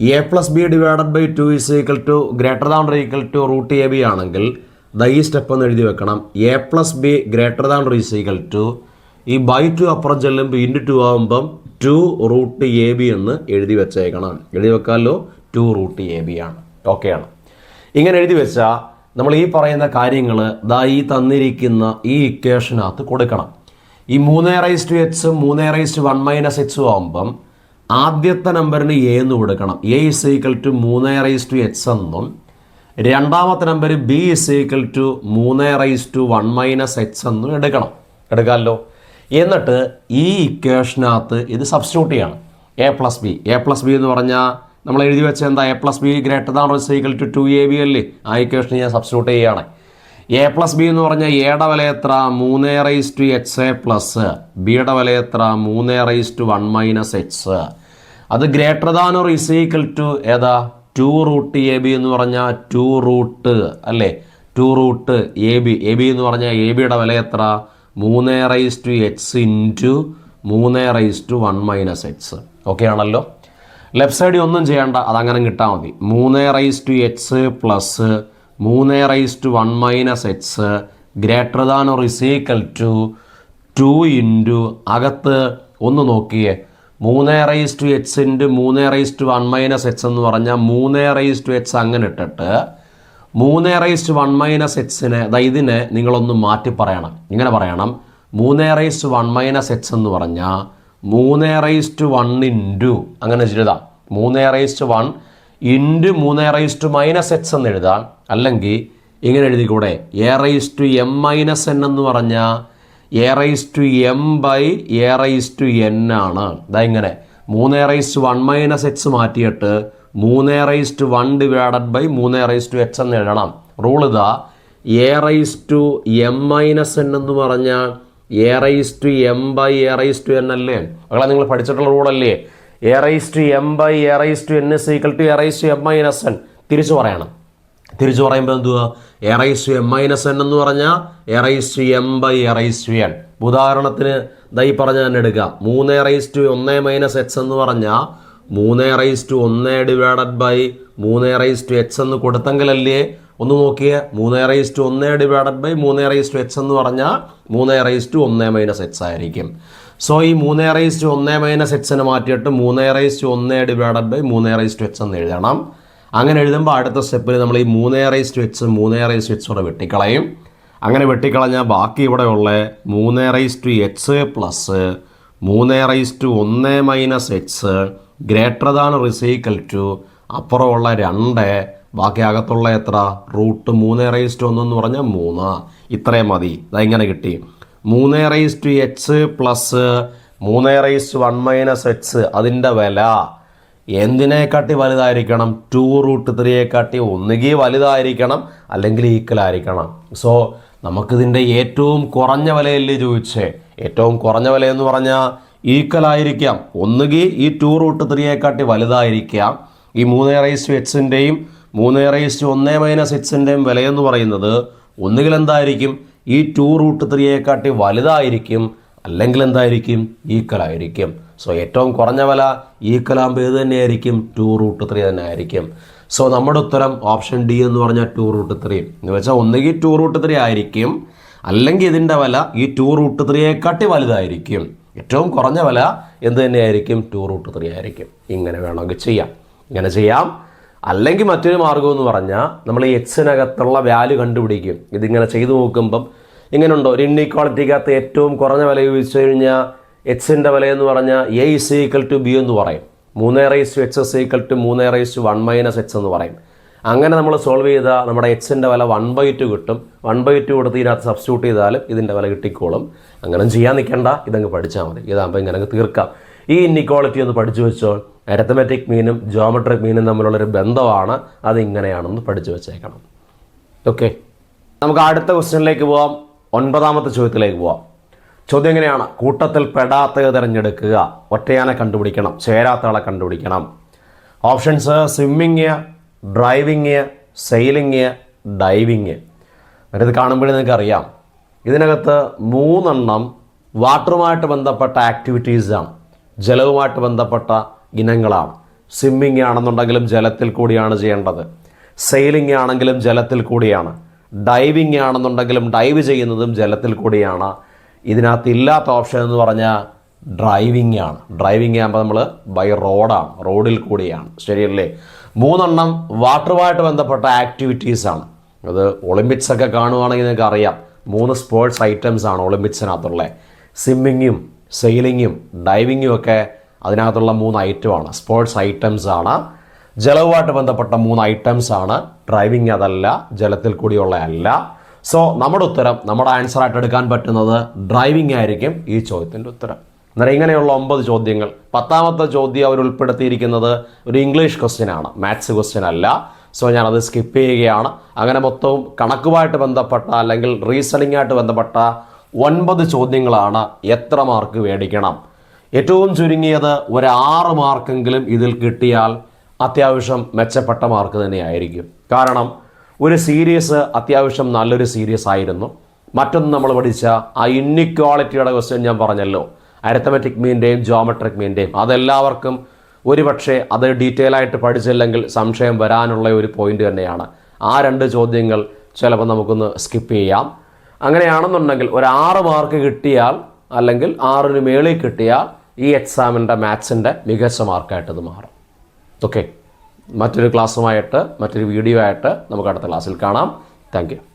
A plus b divided by two is equal to greater than equal to root a b ആണെങ്കിൽ ദ ഈ സ്റ്റെപ്പ് എന്ന് എഴുതി വെക്കണം. A plus b greater than is equal to ഈ ബൈ ടു അപ്പുറം ചെല്ലുമ്പോൾ ഇന്റു ടു ആകുമ്പം ടു റൂട്ട് എ ബി എന്ന് എഴുതി വെച്ചേക്കണം. എഴുതി വെക്കാമല്ലോ ടു റൂട്ട് എ ബി ആണ്. ഓക്കെയാണ് ഇങ്ങനെ എഴുതി വെച്ചാൽ നമ്മൾ ഈ പറയുന്ന കാര്യങ്ങൾ ദാ ഈ തന്നിരിക്കുന്ന ഈ ഇക്വേഷനകത്ത് കൊടുക്കണം. ഈ മൂന്ന് റൈസ് ടു എച്ച് മൂന്ന് raise to one minus h ആകുമ്പം ആദ്യത്തെ നമ്പറിന് എ എന്ന് കൊടുക്കണം. എ ഇസ് ഈക്വൽ ടു മൂന്ന് റൈസ് ടു എക്സ് എന്നും രണ്ടാമത്തെ number B is equal to മൂന്ന് raise to one minus x എന്നും എടുക്കണം. എടുക്കാമല്ലോ? എന്നിട്ട് ഈ ഇക്വേഷനകത്ത് ഇത് സബ്സ്റ്റിറ്റ്യൂട്ട് ചെയ്യണം. A plus b a plus b എന്ന് പറഞ്ഞാൽ നമ്മൾ എഴുതി വെച്ച എന്താ? A plus b greater than or equal to two a b അല്ലേ? ആ ഇക്വേഷൻ ഞാൻ സബ്സ്റ്റിറ്റ്യൂട്ട് ചെയ്യുകയാണ് എ പ്ലസ് ബി എന്ന് പറഞ്ഞാൽ എയുടെ വില എത്ര? മൂന്ന് raise to x a plus ബിയുടെ വില എത്ര? മൂന്ന് raise to one minus x അത് greater than or is equal to ഏതാ? ടു റൂട്ട് എ ബി എന്ന് പറഞ്ഞാൽ ടു റൂട്ട് അല്ലേ? Two root a b. A b എന്ന് പറഞ്ഞാൽ എ ബിയുടെ വില എത്ര? മൂന്ന് റൈസ് ടു എക്സ് ഇന്റു മൂന്ന് raise to one minus x okay ആണല്ലോ? ലെഫ്റ്റ് സൈഡിൽ ഒന്നും ചെയ്യേണ്ട അതങ്ങനെ കിട്ടാൽ മതി. മൂന്ന് റൈസ് ടു എക്സ് പ്ലസ് മൂന്ന് raise to one minus x greater than or is equal to two into അകത്ത് ഒന്ന് നോക്കിയേ മൂന്ന് റൈസ് ടു എക്സ് ഇന്റു മൂന്ന് raise to one minus x എന്ന് പറഞ്ഞാൽ മൂന്ന് റൈസ് ടു എക്സ് അങ്ങനെ ഇട്ടിട്ട് മൂന്ന് റൈസ് ടു വൺ മൈനസ് എക്സിനെ അതായത് ഇതിനെ നിങ്ങളൊന്ന് മാറ്റി പറയണം. ഇങ്ങനെ പറയണം. മൂന്ന് raise to one minus x എന്ന് പറഞ്ഞാൽ മൂന്ന് റൈസ് ടു വൺ ഇന്റു അങ്ങനെ എഴുതാം മൂന്ന് റൈസ് ടു വൺ ഇന്റു മൂന്ന് റൈസ് ടു മൈനസ് എക്സ് എന്ന് എഴുതാം. അല്ലെങ്കിൽ ഇങ്ങനെ എഴുതിക്കൂടെ. A raise to m minus n എന്ന് പറഞ്ഞാൽ a raise to m by a raise to n ആണ് ഇതാ ഇങ്ങനെ മൂന്ന് a raise to one minus x മാറ്റിയിട്ട് മൂന്ന് a raise to one divided by മൂന്ന് എ റൈസ് ടു എക്സ് എന്ന് എഴുതണം റൂൾ ഇതാ a raise to m minus n എന്ന് പറഞ്ഞാൽ a raise to m by a raise to n അല്ലേ അകളെ നിങ്ങൾ പഠിച്ചിട്ടുള്ള റൂളല്ലേ a raise to m by a raise to n is equal to a raise to m minus n തിരിച്ചു പറയണം തിരിച്ചു പറയുമ്പോൾ എന്തുവാ? A raise raise m minus n എന്ന് പറഞ്ഞാൽ a raise m by a raise n. ഉദാഹരണത്തിന് ദൈ പറഞ്ഞ തന്നെ എടുക്കാം. മൂന്ന് റൈസ് ടു ഒന്ന് മൈനസ് എക്സ് എന്ന് പറഞ്ഞാൽ മൂന്ന് റൈസ് ടു ഒന്ന് ഡിവൈഡഡ് ബൈ മൂന്ന് റൈസ് ടു എക്സ് എന്ന് കൊടുത്തെങ്കിലല്ലേ? ഒന്ന് നോക്കിയേ. മൂന്ന് റൈസ് ടു ഒന്ന് ഡിവൈഡഡ് ബൈ മൂന്ന് റൈസ് ടു എക്സ് എന്ന് പറഞ്ഞാൽ മൂന്ന് റൈസ് ടു ഒന്ന് മൈനസ് എക്സ് ആയിരിക്കും. സോ ഈ മൂന്ന് റൈസ് ടു ഒന്ന് മൈനസ് എക്സിനെ മാറ്റിയിട്ട് മൂന്ന് റൈസ് ടു ഒന്ന് ഡിവൈഡഡ് ബൈ മൂന്ന് റൈസ് ടു എക്സ് എന്ന് എഴുതണം. അങ്ങനെ എഴുതുമ്പോൾ അടുത്ത സ്റ്റെപ്പിൽ നമ്മൾ ഈ മൂന്നേറെ റൈസ് മൂന്നേറെ എക്സ് മൂന്ന് റൈസ് കൂടെ വെട്ടിക്കളയും. അങ്ങനെ വെട്ടിക്കളഞ്ഞാൽ ബാക്കി ഇവിടെ ഉള്ള മൂന്നേറെ ടു എച്ച് പ്ലസ് മൂന്നേറെ ടു ഒന്ന് മൈനസ് എച്ച് ഗ്രേറ്റർ ദാൻ റിസൈക്കൽ ടു അപ്പുറമുള്ള രണ്ട് ബാക്കി അകത്തുള്ള എത്ര? റൂട്ട് മൂന്ന് ടു ഒന്നെന്ന് പറഞ്ഞാൽ മൂന്ന്. ഇത്രയും മതി. ഇതെങ്ങനെ കിട്ടി. മൂന്ന് ടു എച്ച് പ്ലസ് മൂന്ന് ടു വൺ മൈനസ് എച്ച് അതിന്റെ വില എന്തിനെക്കാട്ടി വലുതായിരിക്കണം? ടു റൂട്ട് ത്രീയെക്കാട്ടി ഒന്നുകിൽ വലുതായിരിക്കണം അല്ലെങ്കിൽ ഈക്വൽ ആയിരിക്കണം. സോ നമുക്കിതിന്റെ ഏറ്റവും കുറഞ്ഞ വിലയല്ലേ ചോദിച്ചേ? ഏറ്റവും കുറഞ്ഞ വില എന്ന് പറഞ്ഞാൽ ഈക്വൽ ആയിരിക്കാം. ഒന്നുകിൽ ഈ ടു റൂട്ട് ത്രീയെക്കാട്ടി വലുതായിരിക്കാം. ഈ മൂന്ന് റൈസ് ടു എക്സിന്റെയും മൂന്ന് റൈസ് ടു ഒന്ന് മൈനസ് എക്സിന്റെയും വിലയെന്ന് പറയുന്നത് ഒന്നുകിൽ എന്തായിരിക്കും? ഈ ടു റൂട്ട് ത്രീയെക്കാട്ടി വലുതായിരിക്കും. അല്ലെങ്കിൽ എന്തായിരിക്കും ഈക്വൽ ആയിരിക്കും സോ ഏറ്റവും കുറഞ്ഞ വില ഈക്വൽ ആകുമ്പോൾ ഏത് തന്നെയായിരിക്കും? ടു റൂട്ട് ത്രീ തന്നെ ആയിരിക്കും. സോ നമ്മുടെ ഉത്തരം ഓപ്ഷൻ ഡി എന്ന് പറഞ്ഞാൽ ടു റൂട്ട് ത്രീ എന്ന് വെച്ചാൽ ഒന്നുകിൽ ടു റൂട്ട് ത്രീ ആയിരിക്കും. അല്ലെങ്കിൽ ഇതിന്റെ വില ഈ ടു റൂട്ട് ത്രീയെക്കാട്ടി വലുതായിരിക്കും. ഏറ്റവും കുറഞ്ഞ വില എന്ത് തന്നെയായിരിക്കും? ടു റൂട്ട് ത്രീ ആയിരിക്കും. ഇങ്ങനെ വേണമെങ്കിൽ ചെയ്യാം. ഇങ്ങനെ ചെയ്യാം. അല്ലെങ്കിൽ മറ്റൊരു മാർഗം എന്ന് പറഞ്ഞാൽ നമ്മൾ ഈ എക്സിനകത്തുള്ള വാല്യൂ കണ്ടുപിടിക്കും. ഇതിങ്ങനെ ചെയ്തു നോക്കുമ്പം ഇങ്ങനെയുണ്ടോ ഒരു ഇൻഇക്വാളിറ്റിക്കകത്ത് ഏറ്റവും കുറഞ്ഞ വില ചോദിച്ചു കഴിഞ്ഞാൽ എക്സിന്റെ വില എന്ന് പറഞ്ഞാൽ a is equal to b എന്ന് പറയും. മൂന്ന് raise to h is equal to മൂന്ന് raise to one minus h എന്ന് പറയും. അങ്ങനെ നമ്മൾ സോൾവ് ചെയ്താൽ നമ്മുടെ എച്ചിന്റെ വില വൺ ബൈ ടു കിട്ടും. വൺ ബൈ ടു കൊടുത്ത് ഇതിനകത്ത് സബ്സ്റ്റിറ്റ്യൂട്ട് ചെയ്താലും ഇതിന്റെ വില കിട്ടിക്കോളും. അങ്ങനെ ചെയ്യാൻ നിൽക്കേണ്ട. ഇതങ്ങ് പഠിച്ചാൽ മതി. ഇതാകുമ്പോൾ ഇങ്ങനെ തീർക്കാം. ഈ ഇന്നിക്വാളിറ്റി ഒന്ന് പഠിച്ചു വെച്ചോ അരത്തമെറ്റിക് മീനും ജോമെട്രിക് മീനും തമ്മിലുള്ളൊരു ബന്ധമാണ്. അത് ഇങ്ങനെയാണെന്ന് പഠിച്ചു വെച്ചേക്കണം. ഓക്കെ നമുക്ക് അടുത്ത ക്വസ്റ്റ്യനിലേക്ക് പോവാം. ഒൻപതാമത്തെ ചോദ്യത്തിലേക്ക് പോവാം. ചോദ്യം എങ്ങനെയാണ്? കൂട്ടത്തിൽ പെടാത്തത് തിരഞ്ഞെടുക്കുക. ഒറ്റയാനെ കണ്ടുപിടിക്കണം. ചേരാത്ത ആളെ കണ്ടുപിടിക്കണം. Options swimming driving sailing diving ഇത് കാണുമ്പോഴേ നിങ്ങൾക്ക് അറിയാം ഇതിനകത്ത് മൂന്നെണ്ണം വാട്ടറുമായിട്ട് ബന്ധപ്പെട്ട ആക്ടിവിറ്റീസാണ് ജലവുമായിട്ട് ബന്ധപ്പെട്ട ഇനങ്ങളാണ്. സ്വിമ്മിങ് ആണെന്നുണ്ടെങ്കിലും ജലത്തിൽ കൂടിയാണ് ചെയ്യേണ്ടത്. സെയിലിംഗ് ആണെങ്കിലും ജലത്തിൽ കൂടിയാണ്. ഡൈവിംഗ് ആണെന്നുണ്ടെങ്കിലും ഡൈവ് ചെയ്യുന്നതും ജലത്തിൽ കൂടിയാണ്. ഇതിനകത്ത് ഇല്ലാത്ത ഓപ്ഷൻ എന്ന് പറഞ്ഞാൽ ഡ്രൈവിംഗ് ആണ്. ഡ്രൈവിംഗ് ആകുമ്പോൾ നമ്മൾ ബൈ റോഡാണ് റോഡിൽ കൂടിയാണ്. ശരിയല്ലേ? മൂന്നെണ്ണം വാട്ടറുമായിട്ട് ബന്ധപ്പെട്ട ആക്ടിവിറ്റീസാണ് അത് ഒളിമ്പിക്സ് ഒക്കെ കാണുവാണെങ്കിൽ നിങ്ങൾക്ക് അറിയാം മൂന്ന് സ്പോർട്സ് ഐറ്റംസ് ആണ് ഒളിമ്പിക്സിനകത്തുള്ളത് സ്വിമ്മിങ്ങും സെയിലിങ്ങും ഡൈവിങ്ങും ഒക്കെ അതിനകത്തുള്ള മൂന്ന് ഐറ്റമാണ് സ്പോർട്സ് ഐറ്റംസ് ആണ് ജലവുമായിട്ട് ബന്ധപ്പെട്ട മൂന്ന് ഐറ്റംസ് ആണ്. ഡ്രൈവിംഗ് അതല്ല ജലത്തിൽ കൂടിയുള്ള അല്ല. സോ നമ്മുടെ ഉത്തരം നമ്മുടെ ആൻസർ ആയിട്ട് എടുക്കാൻ പറ്റുന്നത് ഡ്രൈവിംഗ് ആയിരിക്കും ഈ ചോദ്യത്തിന്റെ ഉത്തരം. അന്നേരം ഇങ്ങനെയുള്ള ഒമ്പത് ചോദ്യങ്ങൾ പത്താമത്തെ ചോദ്യം അവർ ഉൾപ്പെടുത്തിയിരിക്കുന്നത് ഒരു ഇംഗ്ലീഷ് ക്വസ്റ്റ്യൻ ആണ് മാത്സ് ക്വസ്റ്റ്യൻ അല്ല. സോ ഞാനത് സ്കിപ്പ് ചെയ്യുകയാണ്. അങ്ങനെ മൊത്തവും കണക്കുമായിട്ട് ബന്ധപ്പെട്ട അല്ലെങ്കിൽ റീസണിങ്ങായിട്ട് ബന്ധപ്പെട്ട ഒൻപത് ചോദ്യങ്ങളാണ് എത്ര മാർക്ക് മേടിക്കണം. ഏറ്റവും ചുരുങ്ങിയത് ഒരു ആറ് മാർക്കെങ്കിലും ഇതിൽ കിട്ടിയാൽ അത്യാവശ്യം മെച്ചപ്പെട്ട മാർക്ക് തന്നെയായിരിക്കും. കാരണം ഒരു സീരീസ് അത്യാവശ്യം നല്ലൊരു സീരീസ് ആയിരുന്നു. മറ്റൊന്ന് നമ്മൾ പഠിച്ച ആ ഇന്നിക്വാളിറ്റിയുടെ ക്വസ്റ്റ്യൻ ഞാൻ പറഞ്ഞല്ലോ. അരിത്തമെറ്റിക് മീന്റെയും ജോമെട്രിക് മീന്റെയും അതെല്ലാവർക്കും ഒരുപക്ഷെ അത് ഡീറ്റെയിൽ ആയിട്ട് പഠിച്ചില്ലെങ്കിൽ സംശയം വരാനുള്ള ഒരു പോയിന്റ് തന്നെയാണ്. ആ രണ്ട് ചോദ്യങ്ങൾ ചിലപ്പോൾ നമുക്കൊന്ന് സ്കിപ്പ് ചെയ്യാം. അങ്ങനെയാണെന്നുണ്ടെങ്കിൽ ഒരു ആറ് മാർക്ക് കിട്ടിയാൽ അല്ലെങ്കിൽ ആറിന് മേളിൽ കിട്ടിയാൽ ഈ എക്സാമിന്റെ മാത്സിന്റെ മികച്ച മാർക്കായിട്ട് ഇത് മാറും. ഓക്കെ. മറ്റൊരു ക്ലാസ്സുമായിട്ട് മറ്റൊരു വീഡിയോ ആയിട്ട് നമുക്ക് അടുത്ത ക്ലാസ്സിൽ കാണാം. താങ്ക്